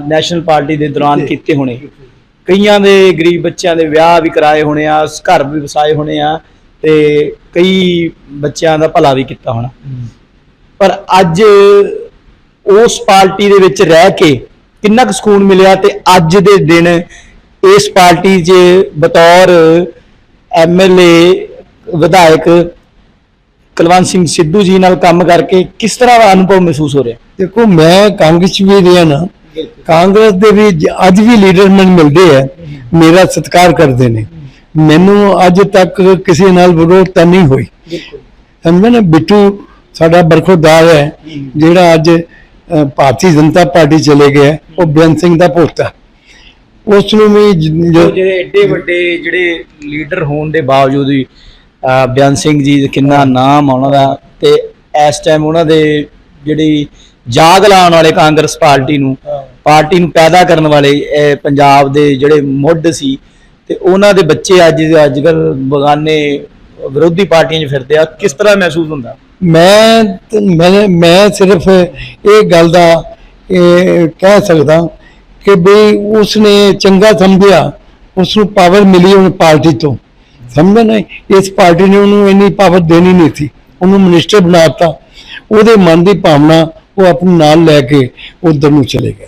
ਨੈਸ਼ਨਲ ਪਾਰਟੀ ਦੇ ਦੌਰਾਨ ਕੀਤੇ। ਕੀਤੇ ਹੋਣੇ। ਕਈਆਂ ਦੇ ਗਰੀਬ ਬੱਚਿਆਂ ਦੇ ਵਿਆਹ ਵੀ ਕਰਾਏ ਹੋਣੇ ਆ ਘਰ ਵੀ ਵਸਾਏ ਹੋਣੇ ਆ ਤੇ ਕਈ ਬੱਚਿਆਂ ਦਾ ਭਲਾ ਵੀ ਕੀਤਾ ਹੋਣਾ। ਪਰ ਅੱਜ ਉਸ ਪਾਰਟੀ ਦੇ ਵਿੱਚ ਰਹਿ ਕੇ ਕਿੰਨਾ ਕੁ ਸਕੂਨ ਮਿਲਿਆ ਤੇ ਅੱਜ ਦੇ ਦਿਨ ਇਸ ਪਾਰਟੀ 'ਚ ਬਤੌਰ ਐਮਐਲਏ ਵਿਧਾਇਕ ਕੁਲਵੰਤ ਸਿੰਘ ਸਿੱਧੂ ਜੀ ਨਾਲ ਕੰਮ ਕਰਕੇ ਕਿਸ ਤਰ੍ਹਾਂ ਦਾ ਅਨੁਭਵ ਮਹਿਸੂਸ ਹੋ ਰਿਹਾ? ਦੇਖੋ ਮੈਂ ਕਾਂਗਰਸ 'ਚ ਵੀ ਰਿਹਾ ਨਾ ਕਾਂਗਰਸ ਦੇ ਵੀ ਅੱਜ ਵੀ ਲੀਡਰ ਮੈਨੂੰ ਮਿਲਦੇ ਆ ਮੇਰਾ ਸਤਿਕਾਰ ਕਰਦੇ ਨੇ। ਮੈਨੂੰ ਅੱਜ ਤੱਕ ਕਿਸੇ ਨਾਲ ਵਿਰੋਧਤਾ ਨਹੀਂ ਹੋਈ। ਸਮਝੇ ਨਾ ਬਿੱਟੂ ਸਾਡਾ ਬਰਖੋਦਾਰ ਹੈ ਜਿਹੜਾ ਅੱਜ ਭਾਰਤੀ ਜਨਤਾ ਪਾਰਟੀ ਚਲੇ ਗਿਆ ਉਹ ਬੇਅੰਤ ਸਿੰਘ ਦਾ ਪੋਤਾ ਉਸ ਨੂੰ ਵੀ ਜਿਹੜੇ ਏਡੇ ਵੱਡੇ ਜਿਹੜੇ ਲੀਡਰ ਹੋਣ ਦੇ ਬਾਵਜੂਦ ਵੀ ਬਿਆਨ ਸਿੰਘ ਜੀ ਕਿੰਨਾ ਨਾਮ ਆ ਉਹਨਾਂ ਦਾ ਤੇ ਇਸ ਟਾਈਮ ਉਹਨਾਂ ਦੇ ਜਿਹੜੀ ਜਾਗ ਲਾਉਣ ਵਾਲੇ ਕਾਂਗਰਸ ਪਾਰਟੀ ਨੂੰ ਪਾਰਟੀ ਨੂੰ ਪੈਦਾ ਕਰਨ ਵਾਲੇ ਪੰਜਾਬ ਦੇ ਜਿਹੜੇ ਮੁੱਢ ਸੀ ਤੇ ਉਹਨਾਂ ਦੇ ਬੱਚੇ ਅੱਜ ਅੱਜ ਕੱਲ ਬਗਾਨੇ ਵਿਰੋਧੀ ਪਾਰਟੀਆਂ 'ਚ ਫਿਰਦੇ ਆ। ਕਿਸ ਤਰ੍ਹਾਂ ਮਹਿਸੂਸ ਹੁੰਦਾ? ਮੈਂ ਮੈਂ ਮੈਂ ਸਿਰਫ ਇਹ ਗੱਲ ਦਾ ਇਹ ਕਹਿ ਸਕਦਾ ਕਿ ਵੀ ਉਸਨੇ ਚੰਗਾ ਸਮਝਿਆ ਉਸ ਨੂੰ ਪਾਵਰ ਮਿਲੀ ਉਹ ਪਾਰਟੀ ਤੋਂ। ਸਮਝੇ ਨਾ? ਇਸ ਪਾਰਟੀ ਨੇ ਉਹਨੂੰ ਇੰਨੀ ਪਾਵਰ ਦੇਣੀ ਨਹੀਂ ਸੀ। ਉਹਨੂੰ ਮਿਨਿਸਟਰ ਬਣਾਤਾ ਉਹਦੇ ਮਨ ਦੀ ਭਾਵਨਾ ਉਹ ਆਪਣੇ ਨਾਲ ਲੈ ਕੇ ਉਧਰ ਨੂੰ ਚਲੇ ਗਿਆ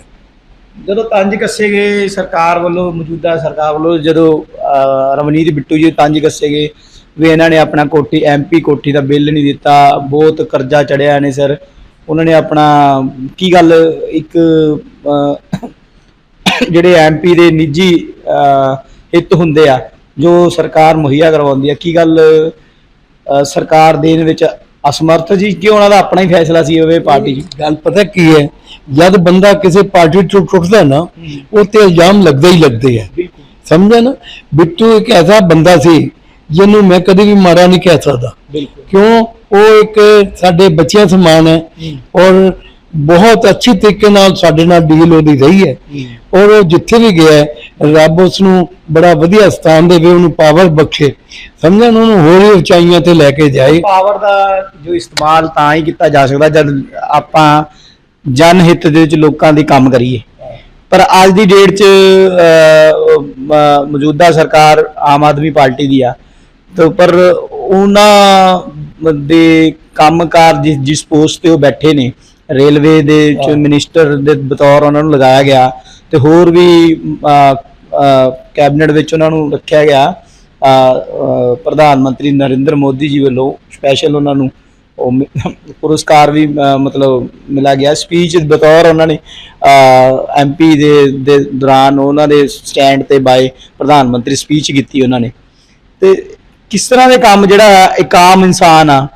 ਜਦੋਂ ਤੰਜ ਕੱਸੇ ਗਏ ਸਰਕਾਰ ਵੱਲੋਂ ਮੌਜੂਦਾ ਸਰਕਾਰ ਵੱਲੋਂ ਜਦੋਂ ਅਹ, ਬਿੱਟੂ ਜੀ ਤੰਜ ਕੱਸੇ ਗਏ ਵੀ ਇਹਨਾਂ ਨੇ ਆਪਣਾ ਕੋਠੀ ਐਮਪੀ ਕੋਠੀ ਦਾ ਬਿੱਲ ਨਹੀਂ ਦਿੱਤਾ ਬਹੁਤ ਕਰਜ਼ਾ ਚੜਿਆ ਨੇ ਸਰ। ਉਹਨਾਂ ਨੇ ਆਪਣਾ ਕੀ ਗੱਲ ਇੱਕ ਅਹ, ਜਿਹੜੇ ਐਮਪੀ ਦੇ ਨਿੱਜੀ ਅਹ, ਹਿੱਤ ਹੁੰਦੇ ਆ ਜੋ ਸਰਕਾਰ ਮੁਹੱਈਆ ਕਰਵਾਉਂਦੀ ਆ ਕੀ ਗੱਲ ਸਰਕਾਰ ਦੇਣ ਵਿੱਚ ਅਸਮਰਥ ਜੀ? ਕਿ ਉਹਨਾਂ ਦਾ ਆਪਣਾ ਹੀ ਫੈਸਲਾ ਸੀ ਹੋਵੇ ਪਾਰਟੀ? 'ਚ ਗੱਲ ਪਤਾ ਕੀ ਹੈ ਜਦ ਬੰਦਾ ਕਿਸੇ ਪਾਰਟੀ ਤੋਂ ਟੁੱਟਦਾ ਨਾ ਉਹ ਤੇ ਇਲਜ਼ਾਮ ਲੱਗਦੇ ਹੀ ਲੱਗਦੇ ਆ। ਬਿਲਕੁਲ। ਸਮਝਿਆ ਨਾ? ਬਿੱਟੂ ਇੱਕ ਐਸਾ ਬੰਦਾ ਸੀ ਜਿਹਨੂੰ ਮੈਂ ਕਦੇ ਵੀ ਮਾੜਾ ਨਹੀਂ ਕਹਿ ਸਕਦਾ। ਬਿਲਕੁਲ। ਕਿਉਂ? ਉਹ ਇੱਕ ਸਾਡੇ ਬੱਚਿਆਂ ਸਮਾਨ ਹੈ। ਔਰ ਬਹੁਤ ਅੱਛੀ ਤਰੀਕੇ ਨਾਲ ਸਾਡੇ ਨਾਲ ਡੀਲ ਉਹਦੀ ਰਹੀ ਹੈ। ਔਰ ਉਹ ਜਿੱਥੇ ਵੀ ਗਿਆ ਰੱਬ ਉਸ ਨੂੰ ਬੜਾ ਵਧੀਆ ਸਥਾਨ ਦੇਵੇ ਉਹਨੂੰ ਪਾਵਰ ਬਖਸ਼ੇ। ਸਮਝਿਆ ਨਾ ਉਹਨੂੰ ਹੋਰ ਹੀ ਉਚਾਈਆਂ ਤੇ ਲੈ ਕੇ ਜਾਏ। ਪਾਵਰ ਦਾ ਜੋ ਇਸਤੇਮਾਲ ਤਾਂ ਹੀ ਕੀਤਾ ਜਾ ਸਕਦਾ ਜਦ ਆਪਾਂ ਜਨ ਹਿੱਤ ਦੇ ਵਿੱਚ ਲੋਕਾਂ ਦੀ ਕੰਮ ਕਰੀਏ। ਪਰ ਅੱਜ ਦੀ ਡੇਟ 'ਚ ਮੌਜੂਦਾ ਸਰਕਾਰ ਆਮ ਆਦਮੀ ਪਾਰਟੀ ਦੀ ਆ ਤੇ ਪਰ ਉਹਨਾਂ ਦੇ ਕੰਮਕਾਰ ਜਿਸ ਜਿਸ ਪੋਸਟ ਤੇ ਉਹ ਬੈਠੇ ਨੇ ਰੇਲਵੇ ਦੇ ਚ। ਮਿਨਿਸਟਰ ਦੇ ਬਤੌਰ ਉਹਨਾਂ ਨੂੰ ਲਗਾਇਆ ਗਿਆ ਤੇ ਹੋਰ ਵੀ ਕੈਬਨਿਟ ਵਿੱਚ ਉਹਨਾਂ ਨੂੰ ਰੱਖਿਆ ਗਿਆ। ਪ੍ਰਧਾਨ ਮੰਤਰੀ ਨਰਿੰਦਰ ਮੋਦੀ ਜੀ ਵੱਲੋਂ ਸਪੈਸ਼ਲ ਉਹਨਾਂ ਨੂੰ ਉਹ ਪੁਰਸਕਾਰ ਵੀ ਮਤਲਬ ਮਿਲਾ ਗਿਆ। ਸਪੀਚ ਬਤੌਰ ਉਹਨਾਂ ਨੇ ਐਮਪੀ ਦੇ ਦੇ ਦੌਰਾਨ ਉਹਨਾਂ ਦੇ ਸਟੈਂਡ ਤੇ ਬਾਏ ਪ੍ਰਧਾਨ ਮੰਤਰੀ ਸਪੀਚ ਕੀਤੀ ਉਹਨਾਂ ਨੇ। ਤੇ ਕਿਸ ਤਰ੍ਹਾਂ ਦੇ ਕੰਮ ਜਿਹੜਾ ਇੱਕ ਆਮ ਇਨਸਾਨ ਆ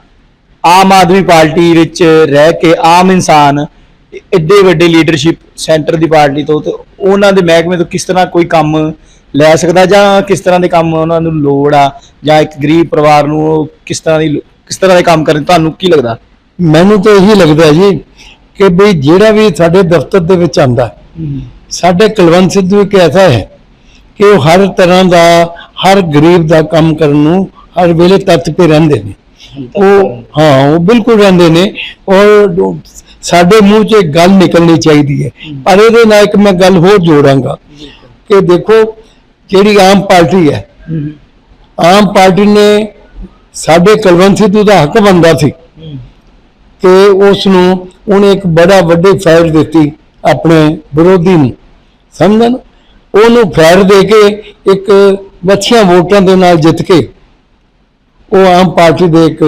ਆਮ ਆਦਮੀ ਪਾਰਟੀ ਵਿੱਚ ਰਹਿ ਕੇ ਆਮ ਇਨਸਾਨ ਐਡੇ ਵੱਡੇ ਲੀਡਰਸ਼ਿਪ ਸੈਂਟਰ ਦੀ ਪਾਰਟੀ ਤੋਂ ਤੇ ਉਹਨਾਂ ਦੇ ਮਹਿਕਮੇ ਤੋਂ ਕਿਸ ਤਰ੍ਹਾਂ ਕੋਈ ਕੰਮ ਲੈ ਸਕਦਾ ਜਾਂ ਕਿਸ ਤਰ੍ਹਾਂ ਦੇ ਕੰਮ ਉਹਨਾਂ ਨੂੰ ਲੋੜ ਆ ਜਾਂ ਇੱਕ ਗਰੀਬ ਪਰਿਵਾਰ ਨੂੰ ਕਿਸ ਤਰ੍ਹਾਂ ਦੀ ਕਿਸ ਤਰ੍ਹਾਂ ਦੇ ਕੰਮ ਕਰਨ ਤੁਹਾਨੂੰ ਕੀ ਲੱਗਦਾ? ਮੈਨੂੰ ਤਾਂ ਇਹੀ ਲੱਗਦਾ ਜੀ ਕਿ ਵੀ ਜਿਹੜਾ ਵੀ ਸਾਡੇ ਦਫ਼ਤਰ ਦੇ ਵਿੱਚ ਆਂਦਾ ਸਾਡੇ ਕੁਲਵੰਤ ਸਿੱਧੂ ਇੱਕ ਐਸਾ ਹੈ ਕਿ ਉਹ ਹਰ ਤਰ੍ਹਾਂ ਦਾ ਹਰ ਗਰੀਬ ਦਾ ਕੰਮ ਕਰਨ ਨੂੰ ਹਰ ਵੇਲੇ ਤੱਤ ਤੇ ਰਹਿੰਦੇ ਨੇ। ਉਹ, ਹਾਂ, ਉਹ ਬਿਲਕੁਲ ਰਹਿੰਦੇ ਨੇ ਔਰ ਸਾਡੇ ਮੂੰਹ 'ਚ ਇੱਕ ਗੱਲ ਨਿਕਲਣੀ ਚਾਹੀਦੀ ਹੈ। ਪਰ ਇਹਦੇ ਨਾਲ ਇੱਕ ਮੈਂ ਗੱਲ ਹੋਰ ਜੋੜਾਂਗਾ ਕਿ ਦੇਖੋ, ਜਿਹੜੀ ਆਮ ਪਾਰਟੀ ਹੈ, ਆਮ ਪਾਰਟੀ ਨੇ ਸਾਡੇ ਕੁਲਵੰਤ ਸਿੱਧੂ ਦਾ ਹੱਕ ਬੰਦਾ ਸੀ ਕਿ ਉਸ ਨੂੰ ਉਹਨੇ ਇੱਕ ਬੜਾ ਵੱਡੀ ਫਾਇਰ ਦਿੱਤੀ ਆਪਣੇ ਵਿਰੋਧੀ ਨੂੰ। ਸਮਝਣ ਉਹਨੂੰ ਫਾਇਰ ਦੇ ਕੇ ਇੱਕ ਵੱਛੀਆਂ ਵੋਟਾਂ ਦੇ ਨਾਲ ਜਿੱਤ ਕੇ ਉਹ ਆਮ ਪਾਰਟੀ ਦੇ ਇੱਕ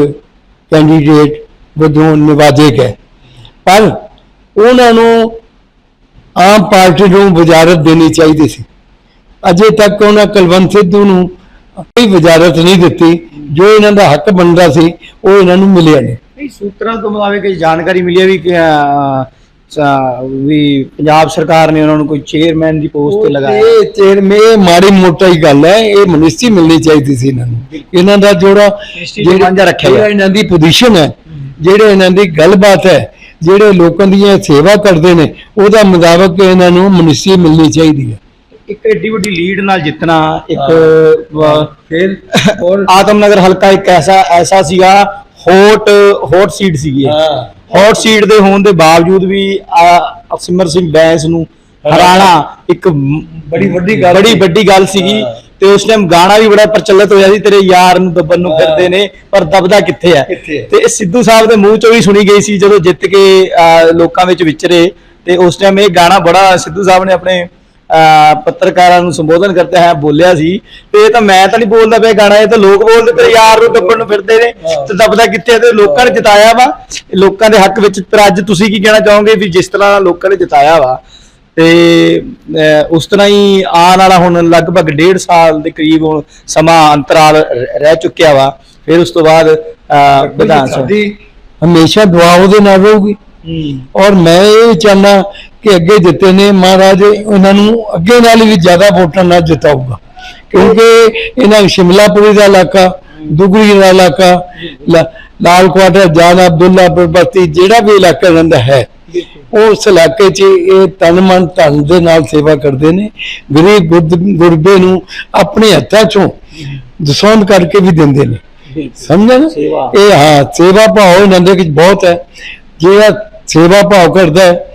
ਕੈਂਡੀਡੇਟ ਵਜੋਂ ਨਿਵਾਜੇ ਗਏ। ਪਰ ਉਹਨਾਂ ਨੂੰ ਆਮ ਪਾਰਟੀ ਨੂੰ ਵਜ਼ਾਰਤ ਦੇਣੀ ਚਾਹੀਦੀ ਸੀ। ਅਜੇ ਤੱਕ ਉਹਨਾਂ ਕੁਲਵੰਤ ਸਿੱਧੂ ਨੂੰ ਕੋਈ ਵਜ਼ਾਰਤ ਨਹੀਂ ਦਿੱਤੀ। ਜੋ ਇਹਨਾਂ ਦਾ ਹੱਕ ਬਣਦਾ ਸੀ ਉਹ ਇਹਨਾਂ ਨੂੰ ਮਿਲਿਆ ਨਹੀਂ। ਸੂਤਰਾਂ ਤੋਂ ਮੁਤਾਬਿਕ ਜਾਣਕਾਰੀ ਮਿਲੀ ਹੈ ਵੀ ਕਿ, ਵੀ ਪੰਜਾਬ ਸਰਕਾਰ ਨੇ ਉਹਨਾਂ ਨੂੰ ਕੋਈ ਚੇਅਰਮੈਨ ਦੀ ਪੋਸਟ ਤੇ ਲਗਾਇਆ। ਇਹ ਚੇਰ ਮੇ ਮਾੜੀ ਮੋਟਾ ਹੀ ਗੱਲ ਹੈ ਇਹ ਮਨਿਸਟਰੀ ਮਿਲਣੀ ਚਾਹੀਦੀ ਸੀ ਇਹਨਾਂ ਨੂੰ। ਇਹਨਾਂ ਦਾ ਜਿਹੜਾ ਰੱਖਿਆ ਜਿਹੜਾ ਹੋਇਆ। ਇਹਨਾਂ ਦੀ ਪੋਜੀਸ਼ਨ ਹੈ ਜਿਹੜੇ ਇਹਨਾਂ ਦੀ ਗੱਲਬਾਤ ਹੈ ਜਿਹੜੇ ਲੋਕਾਂ ਦੀ ਸੇਵਾ ਕਰਦੇ ਨੇ ਉਹਦਾ ਮੁਤਾਬਕ ਇਹਨਾਂ ਨੂੰ ਮਨਿਸਟਰੀ ਮਿਲਣੀ ਚਾਹੀਦੀ ਹੈ। ਇੱਕ ਏਡੀ ਵੱਡੀ ਲੀਡ ਨਾਲ ਜਿੱਤਣਾ ਇੱਕ। ਫਿਰ ਔਰ ਆਤਮਨਗਰ ਹਲਕਾ ਇੱਕ ਐਸਾ ਐਸਾ ਸੀਗਾ ਹੌਟ ਹੌਟ ਸੀਟ ਸੀਗੀ ਹਾਂ। ਹੌਟ ਸੀਟ ਦੇ ਹੋਣ ਦੇ ਬਾਵਜੂਦ ਵੀ ਆ, ਸਿਮਰ ਸਿੰਘ ਬੈਂਸ ਨੂੰ ਹਰਾਣਾ ਇੱਕ ਬੜੀ ਵੱਡੀ ਗੱਲ ਬੜੀ। ਵੱਡੀ ਗੱਲ ਸੀਗੀ। ਤੇ ਉਸ ਟਾਈਮ ਗਾਣਾ ਵੀ ਬੜਾ ਪ੍ਰਚਲਿਤ ਹੋਇਆ ਸੀ ਤੇਰੇ ਯਾਰ ਨੂੰ ਦੱਬਣ ਨੂੰ। ਫਿਰਦੇ ਨੇ ਪਰ ਦਬਦਾ ਕਿੱਥੇ ਹੈ? ਤੇ ਇਹ ਸਿੱਧੂ ਸਾਹਿਬ ਦੇ ਮੂੰਹ ਚੋਂ ਵੀ ਸੁਣੀ ਗਈ ਸੀ ਜਦੋਂ ਜਿੱਤ ਕੇ ਲੋਕਾਂ ਵਿੱਚ ਵਿਚਰੇ ਤੇ ਉਸ ਟਾਈਮ ਇਹ ਗਾਣਾ ਬੜਾ ਸਿੱਧੂ ਸਾਹਿਬ ਨੇ ਆਪਣੇ ਪੱਤਰਕਾਰਾਂ ਨੂੰ ਸੰਬੋਧਨ ਕਰਦੇ ਹੈ ਬੋਲਿਆ ਸੀ ਤੇ ਇਹ ਤਾਂ ਮੈਂ ਤਾਂ ਨਹੀਂ ਬੋਲਦਾ ਪਿਆ ਗਾਣਾ ਇਹ ਤਾਂ ਲੋਕ ਬੋਲਦੇ ਤੇਰੇ ਯਾਰ ਨੂੰ ਦੱਬਣ ਨੂੰ ਫਿਰਦੇ ਨੇ। ਤੇ ਦਬਦਾ ਕਿੱਥੇ ਤੇ ਲੋਕਾਂ ਨੇ ਜਿਤਾਇਆ ਵਾ। ਲੋਕਾਂ ਦੇ ਹੱਕ ਵਿੱਚ ਪਰ ਅੱਜ ਤੁਸੀਂ ਕੀ ਕਹਿਣਾ ਚਾਹੋਗੇ ਵੀ ਜਿਸ ਤਰ੍ਹਾਂ ਲੋਕਾਂ ਨੇ ਜਿਤਾਇਆ ਵਾ ਤੇ ਉਸ ਤਰ੍ਹਾਂ ਹੀ ਆਉਣ ਵਾਲਾ ਹੁਣ ਲਗਭਗ ਡੇਢ ਸਾਲ ਦੇ ਕਰੀਬ ਹੁਣ ਸਮਾਂ ਅੰਤਰਾਲ ਰਹਿ ਚੁੱਕਿਆ ਵਾ। ਫਿਰ ਉਸ ਤੋਂ ਬਾਅਦ ਅਹ, ਵਿਧਾਨ ਸਭਾ। ਹਮੇਸ਼ਾ ਦੁਆ ਉਹਦੇ ਨਾਲ ਰਹੂਗੀ। ਔਰ ਮੈਂ ਇਹ ਚਾਹੁੰਦਾ ਕਿ ਅੱਗੇ ਜਿੱਤੇ ਨੇ ਮਹਾਰਾਜ ਇਹਨਾਂ ਨੂੰ ਅੱਗੇ ਨਾਲ ਵੀ ਜ਼ਿਆਦਾ ਵੋਟਾਂ ਨਾਲ ਜਿਤਾਊਗਾ। ਕਿਉਂਕਿ ਇਹਨਾਂ ਸ਼ਿਮਲਾਪੁਰੀ ਦਾ ਇਲਾਕਾ ਦੁਗਰੀ ਦਾ ਇਲਾਕਾ ਲਾਲ ਕੁਆਟਰ ਜਾਨ ਅਬਦੁੱਲਾ ਬਸਤੀ ਜਿਹੜਾ ਵੀ ਇਲਾਕਾ ਰਹਿੰਦਾ ਹੈ ਉਸ ਇਲਾਕੇ 'ਚ ਇਹ ਤਨ ਮਨ ਧਨ ਦੇ ਨਾਲ ਸੇਵਾ ਕਰਦੇ ਨੇ। ਗਰੀਬ ਗੁਰਬੇ ਨੂੰ ਆਪਣੇ ਹੱਥਾਂ 'ਚੋਂ ਦਸੌਂਦ ਕਰਕੇ ਵੀ ਦਿੰਦੇ ਨੇ। ਸਮਝਿਆ ਨਾ। ਇਹ ਹਾਂ ਸੇਵਾ ਭਾਵ ਇਹਨਾਂ ਦੇ ਵਿੱਚ ਬਹੁਤ ਹੈ। ਜਿਹੜਾ ਸੇਵਾ ਭਾਵ ਕਰਦਾ ਹੈ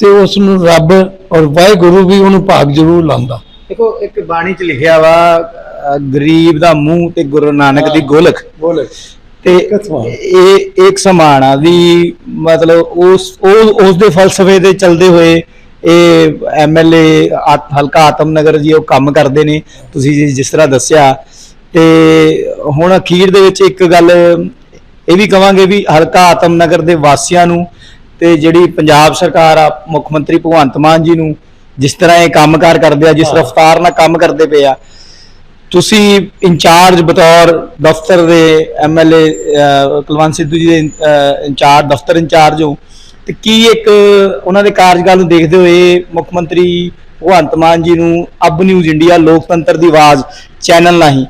ਤੇ ਉਸ ਨੂੰ ਰੱਬ ਔਰ ਵਾਹਿਗੁਰੂ ਵੀ ਉਹਨੂੰ ਭਾਗ ਜ਼ਰੂਰ ਲਾਉਂਦਾ। ਦੇਖੋ ਇੱਕ ਬਾਣੀ 'ਚ ਲਿਖਿਆ ਵਾ ਗਰੀਬ ਦਾ ਮੂੰਹ ਤੇ ਗੁਰੂ ਨਾਨਕ ਦੀ ਗੋਲਕ। ਬੋਲੇ ਤੇ। ਇਹ ਇੱਕ ਸਮਾਨ ਆ ਵੀ ਮਤਲਬ ਉਸ ਉਹ ਉਸ ਦੇ ਫਲਸਫੇ ਦੇ ਚੱਲਦੇ ਹੋਏ ਇਹ ਐਮਐਲਏ ਹਲਕਾ ਆਤਮਨਗਰ ਜੀ ਉਹ ਕੰਮ ਕਰਦੇ ਨੇ। ਤੁਸੀਂ ਜੀ ਜਿਸ ਤਰ੍ਹਾਂ ਦੱਸਿਆ ਤੇ ਹੁਣ ਅਖੀਰ ਦੇ ਵਿੱਚ ਇੱਕ ਗੱਲ ਇਹ ਵੀ ਕਵਾਂਗੇ ਵੀ ਹਲਕਾ ਆਤਮਨਗਰ ਦੇ ਵਾਸੀਆਂ ਨੂੰ ਤੇ ਜਿਹੜੀ ਪੰਜਾਬ ਸਰਕਾਰ ਆ, ਮੁੱਖ ਮੰਤਰੀ ਭਗਵੰਤ ਮਾਨ ਜੀ ਨੂੰ ਜਿਸ ਤਰ੍ਹਾਂ ਇਹ ਕੰਮਕਾਰ ਕਰਦੇ ਆ, ਜਿਸ ਰਫ਼ਤਾਰ ਨਾਲ ਕੰਮ ਕਰਦੇ ਪਏ ਆ, ਤੁਸੀਂ ਇੰਚਾਰਜ ਬਤੌਰ ਦਫ਼ਤਰ ਦੇ ਐਮਐਲਏ ਕੁਲਵੰਤ ਸਿੱਧੂ ਜੀ ਦੇ ਇੰਚਾਰਜ, ਦਫ਼ਤਰ ਇੰਚਾਰਜ ਹੋ, ਤੇ ਕੀ ਇੱਕ ਉਹਨਾਂ ਦੇ ਕਾਰਜਕਾਲ ਨੂੰ ਦੇਖਦੇ ਹੋਏ ਮੁੱਖ ਮੰਤਰੀ ਭਗਵੰਤ ਮਾਨ ਜੀ ਨੂੰ ਅਬ ਨਿਊਜ਼ ਇੰਡੀਆ ਲੋਕਤੰਤਰ ਦੀ ਆਵਾਜ਼ ਚੈਨਲ ਰਾਹੀਂ?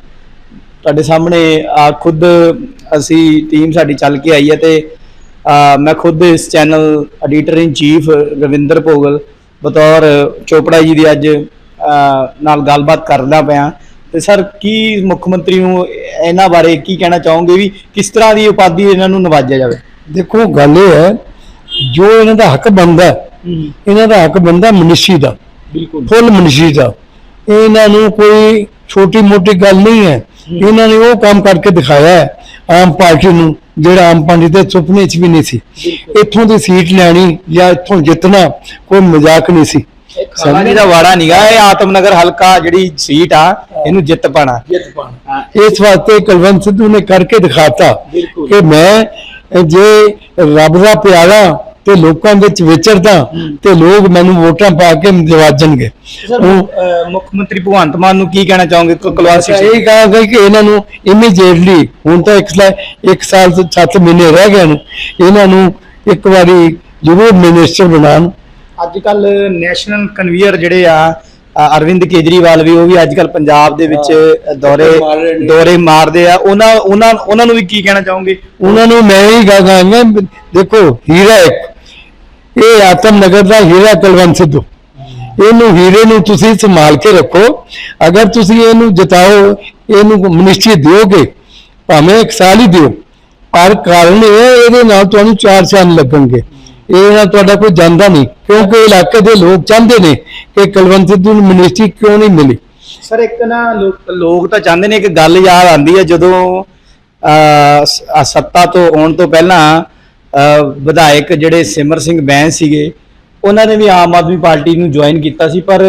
ਤੁਹਾਡੇ ਸਾਹਮਣੇ ਆ ਖੁਦ ਅਸੀਂ ਟੀਮ ਸਾਡੀ ਚੱਲ ਕੇ ਆਈ ਹੈ ਤੇ ਮੈਂ ਖੁਦ ਇਸ channel editor in chief Ravinder Bhogal ਬਤੌਰ ਚੋਪੜਾ ਜੀ ਦੀ ਅੱਜ ਨਾਲ ਗੱਲਬਾਤ ਕਰਦਾ ਪਿਆ। ਤੇ ਸਰ ਕੀ ਮੁੱਖ ਮੰਤਰੀ ਨੂੰ ਇਹਨਾਂ ਬਾਰੇ ਕੀ ਕਹਿਣਾ ਚਾਹੋਗੇ ਵੀ ਕਿਸ ਤਰ੍ਹਾਂ ਦੀ ਉਪਾਧੀ ਇਹਨਾਂ ਨੂੰ ਨਵਾਜਿਆ ਜਾਵੇ? ਦੇਖੋ ਗੱਲ ਇਹ ਹੈ ਜੋ ਇਹਨਾਂ ਦਾ ਹੱਕ ਬਣਦਾ ਹੈ, ਇਹਨਾਂ ਦਾ ਹੱਕ ਬਣਦਾ ਮਨੁੱਖੀ ਦਾ। ਬਿਲਕੁਲ। ਫੁੱਲ ਮਨੁੱਖੀ ਦਾ। ਇਹਨਾਂ ਨੂੰ ਕੋਈ ਛੋਟੀ ਮੋਟੀ ਗੱਲ ਨਹੀਂ ਹੈ। ਇਹਨਾਂ ਨੇ ਉਹ ਕੰਮ ਕਰਕੇ ਦਿਖਾਇਆ ਹੈ। ਆਮ ਪਾਰਟੀ ਨੂੰ ਜਿਹੜਾ ਆਮ ਪਾਰਟੀ ਦੇ ਸੁਪਨੇ 'ਚ ਵੀ ਨਹੀਂ ਸੀ। ਇੱਥੋਂ ਦੀ ਸੀਟ ਲੈਣੀ ਜਾਂ ਇੱਥੋਂ ਜਿੱਤਣਾ ਕੋਈ ਮਜ਼ਾਕ ਨਹੀਂ ਸੀ। ਖਾਲਾ ਜੀ ਦਾ ਵਾੜਾ ਨਹੀਂਗਾ ਇਹ ਆਤਮਨਗਰ ਹਲਕਾ ਜਿਹੜੀ ਸੀਟ ਆ ਇਹਨੂੰ ਜਿੱਤ ਪਾਣਾ। ਇਸ ਵਾਸਤੇ ਕੁਲਵੰਤ ਸਿੱਧੂ ਨੇ ਕਰਕੇ ਦਿਖਾਤਾ। ਕਿ ਮੈਂ ਜੇ ਰੱਬ ਦਾ ਪਿਆਰਾ ਤੇ ਲੋਕਾਂ ਵਿੱਚ ਵਿਚਰਦਾ ਤੇ ਲੋਕ ਮੈਨੂੰ ਵੋਟਾਂ ਪਾ ਕੇ ਨਿਵਾਜਣਗੇ। ਉਹ- ਮੁੱਖ ਮੰਤਰੀ ਭਗਵੰਤ ਮਾਨ ਨੂੰ ਕੀ ਕਹਿਣਾ ਚਾਹੋਗੇ? ਕੁਲਵੰਤ ਸਿੰਘ ਇਹ ਕਹਾਂਗਾ ਕਿ ਇਹਨਾਂ ਨੂੰ ਇਮੀਡੀਏਟਲੀ ਹੁਣ ਤਾਂ ਇੱਕ ਸਾਲ ਇੱਕ ਸਾਲ ਤੋਂ 7 ਮਹੀਨੇ ਰਹਿ ਗਏ ਨੂੰ ਇਹਨਾਂ ਨੂੰ ਇੱਕ ਵਾਰੀ ਜ਼ਰੂਰ ਮਿਨਿਸਟਰ ਬਣਾਉਣ। ਅੱਜ ਕੱਲ ਨੈਸ਼ਨਲ ਕਨਵੀਨਰ ਜਿਹੜੇ ਆ ਅਰਵਿੰਦ ਕੇਜਰੀਵਾਲ ਵੀ ਉਹ ਵੀ ਅੱਜ ਕੱਲ ਪੰਜਾਬ ਦੇ ਵਿੱਚ ਦੌਰੇ। ਦੌਰੇ ਮਾਰਦੇ ਆ। ਉਹਨਾਂ ਉਹਨਾਂ ਉਹਨਾਂ ਨੂੰ ਵੀ ਕੀ ਕਹਿਣਾ ਚਾਹੋਗੇ? ਉਹਨਾਂ ਨੂੰ ਮੈਂ ਹੀ ਕਹਾਂਗਾ ਦੇਖੋ ਹੀਰਾ ਇੱਕ ਇਹ ਆਤਮ ਨਗਰ ਦਾ ਹੀਰਾ ਕੁਲਵੰਤ ਸਿੱਧੂ। ਇਹਨੂੰ ਹੀਰੇ ਨੂੰ ਤੁਸੀਂ ਸੰਭਾਲ ਕੇ ਰੱਖੋ। ਅਗਰ ਤੁਸੀਂ ਇਹਨੂੰ ਜਿਤਾਓ ਇਹਨੂੰ ਮਿਨਿਸਟਰੀ ਦਿਓਗੇ ਭਾਵੇਂ ਇੱਕ ਸਾਲ ਹੀ ਦਿਓ। ਪਰ ਕਾਰਨ ਇਹ ਇਹਦੇ ਨਾਲ ਤੁਹਾਨੂੰ 4 ਸਾਲ ਲੱਗਣਗੇ। ਇਹ ਨਾਲ ਤੁਹਾਡਾ ਕੋਈ ਜਾਂਦਾ ਨਹੀਂ। ਕਿਉਂਕਿ ਇਲਾਕੇ ਦੇ ਲੋਕ ਚਾਹੁੰਦੇ ਨੇ ਕਿ ਕੁਲਵੰਤ ਸਿੱਧੂ ਨੂੰ ਮਿਨਿਸਟਰੀ ਕਿਉਂ ਨਹੀਂ ਮਿਲੀ? ਸਰ ਇੱਕ ਨਾ ਲੋਕ ਤਾਂ ਚਾਹੁੰਦੇ ਨੇ ਇੱਕ ਗੱਲ ਯਾਦ ਆਉਂਦੀ ਹੈ ਜਦੋਂ ਅ, ਸੱਤਾ ਤੋਂ ਆਉਣ ਤੋਂ ਪਹਿਲਾਂ ਵਿਧਾਇਕ ਜਿਹੜੇ ਸਿਮਰ ਸਿੰਘ ਬੈਂਸ ਸੀਗੇ, ਉਹਨਾਂ ਨੇ ਵੀ ਆਮ ਆਦਮੀ ਪਾਰਟੀ ਨੂੰ ਜੁਆਇਨ ਕੀਤਾ ਸੀ, ਪਰ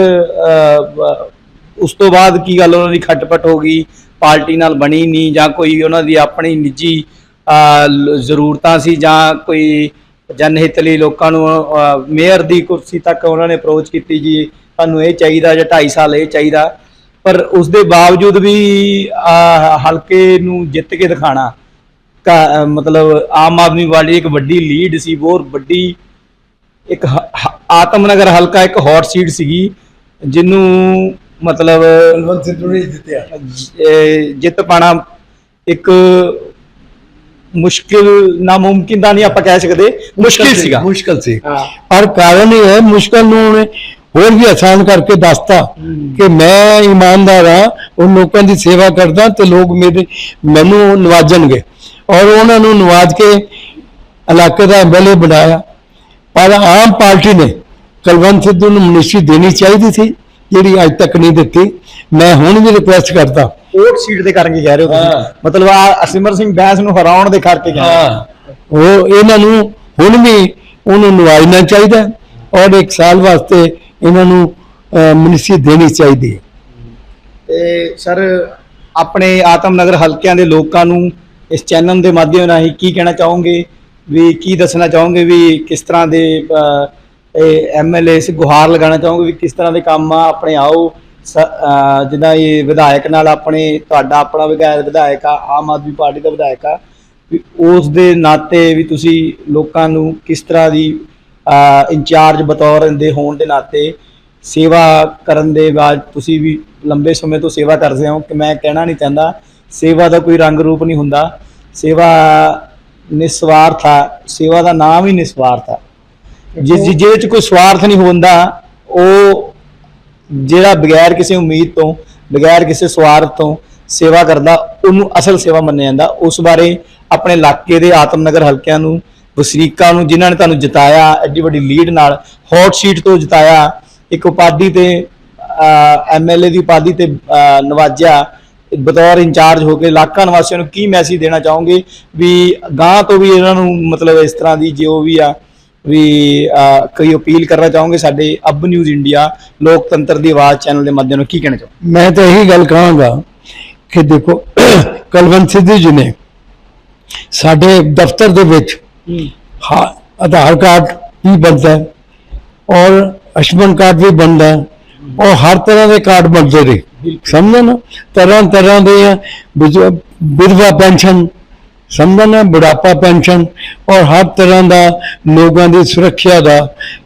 ਉਸ ਤੋਂ ਬਾਅਦ ਕੀ ਗੱਲ ਉਹਨਾਂ ਦੀ ਖਟਪਟ ਹੋ ਗਈ, ਪਾਰਟੀ ਨਾਲ ਬਣੀ ਨਹੀਂ, ਜਾਂ ਕੋਈ ਉਹਨਾਂ ਦੀ ਆਪਣੀ ਨਿੱਜੀ ਜ਼ਰੂਰਤਾਂ ਸੀ, ਜਾਂ ਕੋਈ ਜਨਹਿਤ ਲਈ ਲੋਕਾਂ ਨੂੰ ਮੇਅਰ ਦੀ ਕੁਰਸੀ ਤੱਕ ਉਹਨਾਂ ਨੇ ਅਪਰੋਚ ਕੀਤੀ ਜੀ, ਤੁਹਾਨੂੰ ਇਹ ਚਾਹੀਦਾ ਜਾਂ 2.5 ਸਾਲ ਇਹ ਚਾਹੀਦਾ। ਪਰ ਉਸ ਦੇ ਬਾਵਜੂਦ ਵੀ ਹਲਕੇ ਨੂੰ ਜਿੱਤ ਕੇ ਦਿਖਾਣਾ ਮਤਲਬ ਆਮ ਆਦਮੀ ਪਾਰਟੀ ਦੀ ਇੱਕ ਵੱਡੀ ਲੀਡ ਸੀ ਬਹੁਤ ਵੱਡੀ ਇੱਕ ਆਤਮਨਗਰ ਹਲਕਾ ਇੱਕ ਹੌਟ ਸੀਟ ਸੀਗੀ ਜਿਹਨੂੰ ਮਤਲਬ ਸਿੱਧੂ ਨੇ ਜਿੱਤਿਆ। ਜਿੱਤ ਪਾਣਾ ਇੱਕ ਮੁਸ਼ਕਿਲ ਨਾਮੁਮਕਿਨ ਤਾਂ ਨਹੀਂ ਆਪਾਂ ਕਹਿ ਸਕਦੇ ਮੁਸ਼ਕਿਲ ਸੀਗਾ। ਮੁਸ਼ਕਲ ਸੀ। ਪਰ ਕਾਰਨ ਇਹ ਹੈ ਮੁਸ਼ਕਲ ਨੂੰ ਉਹਨੇ ਹੋਰ ਵੀ ਆਸਾਨ ਕਰਕੇ ਦੱਸਤਾ ਕਿ ਮੈਂ ਇਮਾਨਦਾਰ ਹਾਂ ਉਹ ਲੋਕਾਂ ਦੀ ਸੇਵਾ ਕਰਦਾ ਤੇ ਲੋਕ ਮੇਰੇ ਮੈਨੂੰ ਨਵਾਜਣਗੇ। ਔਰ ਉਹਨਾਂ ਨੂੰ ਨਵਾਜ ਕੇ ਇਲਾਕੇ ਦਾ ਐਮਐਲਏ ਬਣਾਇਆ। ਪਰ ਆਮ ਪਾਰਟੀ ਨੇ ਕੁਲਵੰਤ ਸਿੱਧੂ ਨੂੰ ਮਿਨਿਸਟਰੀ ਦੇਣੀ ਚਾਹੀਦੀ ਸੀ ਜਿਹੜੀ ਅੱਜ ਤੱਕ ਨਹੀਂ ਦਿੱਤੀ। ਮੈਂ ਹੁਣ ਵੀ ਰਿਕੁਐਸਟ ਕਰਦਾ। ਕੋਰਟ ਸੀਟ ਦੇ ਕਰਕੇ ਕਹਿ ਰਹੇ ਹੋ। ਤੁਸੀਂ? ਮਤਲਬ ਆ ਸਿਮਰ ਸਿੰਘ ਬੈਂਸ ਨੂੰ ਹਰਾਉਣ ਦੇ ਕਰਕੇ ਕਹਿ ਰਹੇ ਹੋ। ਉਹ ਇਹਨਾਂ ਨੂੰ ਹੁਣ ਵੀ ਉਹਨੂੰ ਨਵਾਜਣਾ ਚਾਹੀਦਾ ਔਰ ਇੱਕ ਸਾਲ ਵਾਸਤੇ ਇਹਨਾਂ ਨੂੰ ਮਿਨਿਸਟਰੀ ਦੇਣੀ ਚਾਹੀਦੀ ਹੈ। ਤੇ ਸਰ ਆਪਣੇ ਆਤਮਨਗਰ ਹਲਕਿਆਂ ਦੇ ਲੋਕਾਂ ਨੂੰ ਇਸ ਚੈਨਲ ਦੇ ਮਾਧਿਅਮ ਰਾਹੀਂ ਕੀ ਕਹਿਣਾ ਚਾਹੋਗੇ? ਵੀ ਕੀ ਦੱਸਣਾ ਚਾਹੋਗੇ ਵੀ ਕਿਸ ਤਰ੍ਹਾਂ ਦੇ ਐਮਐਲਏ ਸੇ ਗੁਹਾਰ ਲਗਾਉਣਾ ਚਾਹੋਗੇ ਵੀ ਕਿਸ ਤਰ੍ਹਾਂ ਦੇ ਕੰਮ ਆ? ਆਪਣੇ ਆਓ, ਸ- ਜਿੱਦਾਂ ਇਹ ਵਿਧਾਇਕ ਨਾਲ ਆਪਣੇ, ਤੁਹਾਡਾ ਆਪਣਾ ਵਿਧਾਇਕ ਵਿਧਾਇਕ ਆ, ਆਮ ਆਦਮੀ ਪਾਰਟੀ ਦਾ ਵਿਧਾਇਕ ਆ, ਵੀ ਉਸ ਦੇ ਨਾਤੇ ਵੀ ਤੁਸੀਂ ਲੋਕਾਂ ਨੂੰ ਕਿਸ ਤਰ੍ਹਾਂ ਦੀ ਇੰਚਾਰਜ ਬਤੌਰ ਦੇ ਹੋਣ ਦੇ ਨਾਤੇ ਸੇਵਾ ਕਰਨ ਦੇ ਬਾਅਦ ਤੁਸੀਂ ਵੀ ਲੰਬੇ ਸਮੇਂ ਤੋਂ ਸੇਵਾ ਕਰਦੇ ਹੋ, ਕਿ ਮੈਂ ਕਹਿਣਾ ਨਹੀਂ ਚਾਹੁੰਦਾ ਸੇਵਾ ਦਾ ਕੋਈ ਰੰਗ ਰੂਪ ਨਹੀਂ ਹੁੰਦਾ। ਸੇਵਾ ਨਿਸਵਾਰਥ ਆ। ਸੇਵਾ ਦਾ ਨਾਮ ਹੀ ਨਿਸਵਾਰਥ ਆ। ਜਿਸ ਜਿਹਦੇ ਚ ਕੋਈ ਸਵਾਰਥ ਨਹੀਂ ਹੁੰਦਾ ਉਹ ਜਿਹੜਾ ਬਗੈਰ ਕਿਸੇ ਉਮੀਦ ਤੋਂ ਬਗੈਰ ਕਿਸੇ ਸਵਾਰਥ ਤੋਂ ਸੇਵਾ ਕਰਦਾ ਉਹਨੂੰ ਅਸਲ ਸੇਵਾ ਮੰਨਿਆ ਜਾਂਦਾ। ਉਸ ਬਾਰੇ ਆਪਣੇ ਇਲਾਕੇ ਦੇ ਆਤਮਨਗਰ ਹਲਕਿਆਂ ਨੂੰ ਵਸਨੀਕਾਂ ਨੂੰ ਜਿਨ੍ਹਾਂ ਨੇ ਤੁਹਾਨੂੰ ਜਿਤਾਇਆ ਐਡੀ ਵੱਡੀ ਲੀਡ ਨਾਲ ਹੌਟ ਸੀਟ ਤੋਂ ਜਿਤਾਇਆ ਇੱਕ ਉਪਾਧੀ ਤੇ ਐਮਐਲਏ ਦੀ ਉਪਾਧੀ ਤੇ ਅਹ, ਨਵਾਜਿਆ ਬਤੌਰ ਇੰਚਾਰਜ ਹੋ ਕੇ ਇਲਾਕਾ ਨਿਵਾਸੀਆਂ ਨੂੰ ਕੀ ਮੈਸੇਜ ਦੇਣਾ ਚਾਹੋਗੇ? ਵੀ ਗਾਂ ਤੋਂ ਵੀ ਇਹਨਾਂ ਨੂੰ ਮਤਲਬ ਇਸ ਤਰ੍ਹਾਂ ਦੀ ਜੋ ਵੀ ਆ ਵੀ ਕੋਈ ਅਪੀਲ ਕਰਨਾ ਚਾਹੋਗੇ ਸਾਡੇ ਅਬ ਨਿਊਜ਼ ਇੰਡੀਆ ਲੋਕਤੰਤਰ ਦੀ ਆਵਾਜ਼ ਚੈਨਲ ਦੇ ਮਾਧਿਅਮ ਨਾਲ ਕੀ ਕਹਿਣਾ ਚਾਹੋ ਮੈਂ ਤਾਂ ਇਹੀ ਗੱਲ ਕਹਾਂਗਾ ਕਿ ਦੇਖੋ ਕੁਲਵੰਤ ਸਿੱਧੂ ਜੀ ਨੇ ਸਾਡੇ ਦਫ਼ਤਰ ਦੇ ਵਿੱਚ ਹਾਂ ਆਧਾਰ ਕਾਰਡ ਵੀ ਬਣਦਾ ਹੈ ਔਰ ਆਯੁਸ਼ਮਾਨ ਕਾਰਡ ਵੀ ਬਣਦਾ ਹੈ। ਔਰ ਹਰ ਤਰ੍ਹਾਂ ਦੇ ਕਾਰਡ ਬਣਦੇ ਨੇ। ਸਮਝੇ ਨਾ? ਤਰ੍ਹਾਂ ਤਰ੍ਹਾਂ ਦੇ ਵਿਧਵਾ ਪੈਨਸ਼ਨ ਸਮਝੇ ਨਾ? ਬੁਢਾਪਾ ਪੈਨਸ਼ਨ ਔਰ ਹਰ ਤਰ੍ਹਾਂ ਦਾ ਲੋਕਾਂ ਦੀ ਸੁਰੱਖਿਆ ਦਾ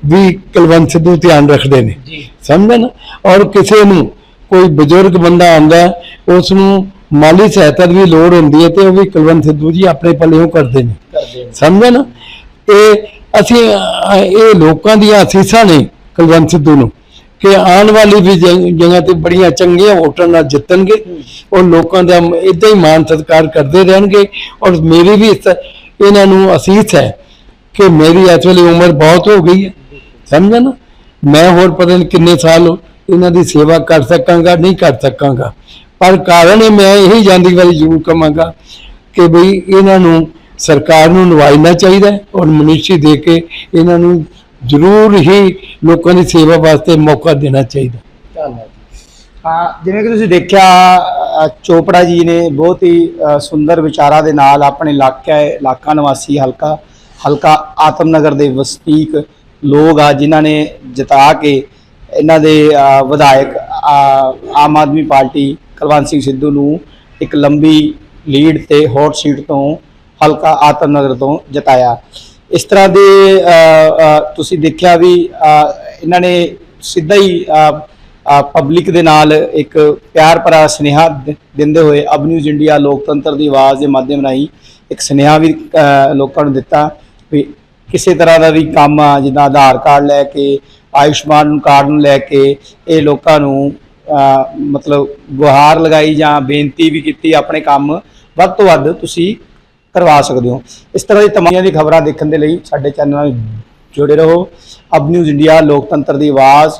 ਵੀ ਕੁਲਵੰਤ ਸਿੱਧੂ ਧਿਆਨ ਰੱਖਦੇ ਨੇ। ਜੀ। ਸਮਝੇ ਨਾ? ਔਰ ਕਿਸੇ ਨੂੰ ਕੋਈ ਬਜ਼ੁਰਗ ਬੰਦਾ ਆਉਂਦਾ ਉਸ ਨੂੰ ਮਾਲੀ ਸਹਾਇਤਾ ਦੀ ਵੀ ਲੋੜ ਹੁੰਦੀ ਹੈ ਤੇ ਉਹ ਵੀ ਕੁਲਵੰਤ ਸਿੱਧੂ ਜੀ ਆਪਣੇ ਕਰਦੇ ਨੇ। ਕਰਦੇ ਨਾ? ਇਹ ਅਸੀਂ ਇਹ ਲੋਕਾਂ ਦੀਆਂ ਅਸੀਸਾਂ ਨੇ ਕੁਲਵੰਤ ਸਿੱਧੂ ਨੂੰ। ਕਿ ਆਉਣ ਵਾਲੀ ਵੀ ਜਗ੍ਹਾ ਤੇ ਬੜੀਆਂ ਚੰਗੀਆਂ ਵੋਟਾਂ ਨਾਲ ਜਿੱਤਣਗੇ। ਔਰ ਲੋਕਾਂ ਦਾ ਇਦਾਂ ਹੀ ਮਾਨ ਸਤਿਕਾਰ ਕਰਦੇ ਰਹਿਣਗੇ। ਔਰ ਮੇਰੀ ਵੀ ਇਹਨਾਂ ਨੂੰ ਅਸੀਸ ਹੈ ਕਿ ਮੇਰੀ ਇਸ ਵੇਲੇ ਉਮਰ ਬਹੁਤ ਹੋ ਗਈ ਹੈ। ਸਮਝਿਆ ਨਾ? ਮੈਂ ਹੋਰ ਪਤਾ ਨਹੀਂ ਕਿੰਨੇ ਸਾਲ ਇਹਨਾਂ ਦੀ ਸੇਵਾ ਕਰ ਸਕਾਂਗਾ, ਨਹੀਂ ਕਰ ਸਕਾਂਗਾ। ਪਰ ਕਾਰਨ ਮੈਂ ਇਹੀ ਜਾਂਦੀ ਵਾਰੀ ਜ਼ਰੂਰ ਕਵਾਂਗਾ ਕਿ ਬਈ ਇਹਨਾਂ ਨੂੰ ਸਰਕਾਰ ਨੂੰ ਨਵਾਜਣਾ ਚਾਹੀਦਾ ਔਰ ਮਨਿਸ਼ੀ ਦੇ ਕੇ ਇਹਨਾਂ ਨੂੰ ਜ਼ਰੂਰ ਹੀ ਲੋਕਾਂ ਦੀ ਸੇਵਾ ਵਾਸਤੇ ਮੌਕਾ ਦੇਣਾ ਚਾਹੀਦਾ। ਧੰਨਵਾਦ ਹਾਂ ਜਿਵੇਂ ਕਿ ਤੁਸੀਂ ਦੇਖਿਆ ਅ, ਚੋਪੜਾ ਜੀ ਨੇ ਬਹੁਤ ਹੀ ਅ, ਸੁੰਦਰ ਵਿਚਾਰਾਂ ਦੇ ਨਾਲ ਆਪਣੇ ਇਲਾਕਾ ਇਲਾਕਾ ਨਿਵਾਸੀ ਹਲਕਾ ਹਲਕਾ ਆਤਮਨਗਰ ਦੇ ਵਸਨੀਕ ਲੋਕ ਆ ਜਿਨ੍ਹਾਂ ਨੇ ਜਿਤਾ ਕੇ ਇਹਨਾਂ ਦੇ ਅ, ਵਿਧਾਇਕ ਅ, ਆਮ ਆਦਮੀ ਪਾਰਟੀ ਕੁਲਵੰਤ ਸਿੰਘ ਸਿੱਧੂ ਨੂੰ ਇੱਕ ਲੰਬੀ ਲੀਡ ਤੇ ਹੌਟ ਸੀਟ ਤੋਂ ਹਲਕਾ ਆਤਮਨਗਰ ਤੋਂ ਜਿਤਾਇਆ। ਇਸ ਤਰ੍ਹਾਂ ਦੇ ਤੁਸੀਂ ਦੇਖਿਆ ਵੀ ਇਹਨਾਂ ਨੇ ਸਿੱਧਾ ਹੀ ਪਬਲਿਕ ਦੇ ਨਾਲ ਇੱਕ ਪਿਆਰ ਭਰਾ ਸੁਨੇਹਾ ਦ- ਦਿੰਦੇ ਹੋਏ ਅਬ ਨਿਊਜ਼ ਇੰਡੀਆ ਲੋਕਤੰਤਰ ਦੀ ਆਵਾਜ਼ ਦੇ ਮਾਧਿਅਮ ਰਾਹੀਂ ਇੱਕ ਸੁਨੇਹਾ ਵੀ ਲੋਕਾਂ ਨੂੰ ਦਿੱਤਾ ਵੀ ਕਿਸੇ ਤਰ੍ਹਾਂ ਦਾ ਵੀ ਕੰਮ ਆ ਜਿੱਦਾਂ ਆਧਾਰ ਕਾਰਡ ਲੈ ਕੇ, ਆਯੁਸ਼ਮਾਨ ਕਾਰਡ ਨੂੰ ਲੈ ਕੇ ਇਹ ਲੋਕਾਂ ਨੂੰ ਮਤਲਬ ਗੁਹਾਰ ਲਗਾਈ ਜਾਂ ਬੇਨਤੀ ਵੀ ਕੀਤੀ ਆਪਣੇ ਕੰਮ, ਵੱਧ ਤੋਂ ਵੱਧ ਤੁਸੀਂ ਕਰਵਾ ਸਕਦੇ ਹੋ। ਇਸ ਤਰ੍ਹਾਂ ਦੀ ਤਮਾਮ ਦੀ ਖਬਰਾਂ ਦੇਖਣ ਦੇ ਲਈ ਸਾਡੇ ਚੈਨਲ ਨਾਲ ਜੁੜੇ ਰਹੋ। ਅਬ ਨਿਊਜ਼ ਇੰਡੀਆ, ਲੋਕਤੰਤਰ ਦੀ ਆਵਾਜ਼,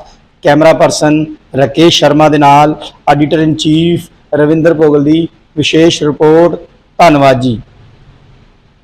ਕੈਮਰਾ ਪਰਸਨ ਰਕੇਸ਼ ਸ਼ਰਮਾ ਦੇ ਨਾਲ editor in chief Ravinder Bhogal ਦੀ ਵਿਸ਼ੇਸ਼ ਰਿਪੋਰਟ। ਧੰਨਵਾਦ ਜੀ।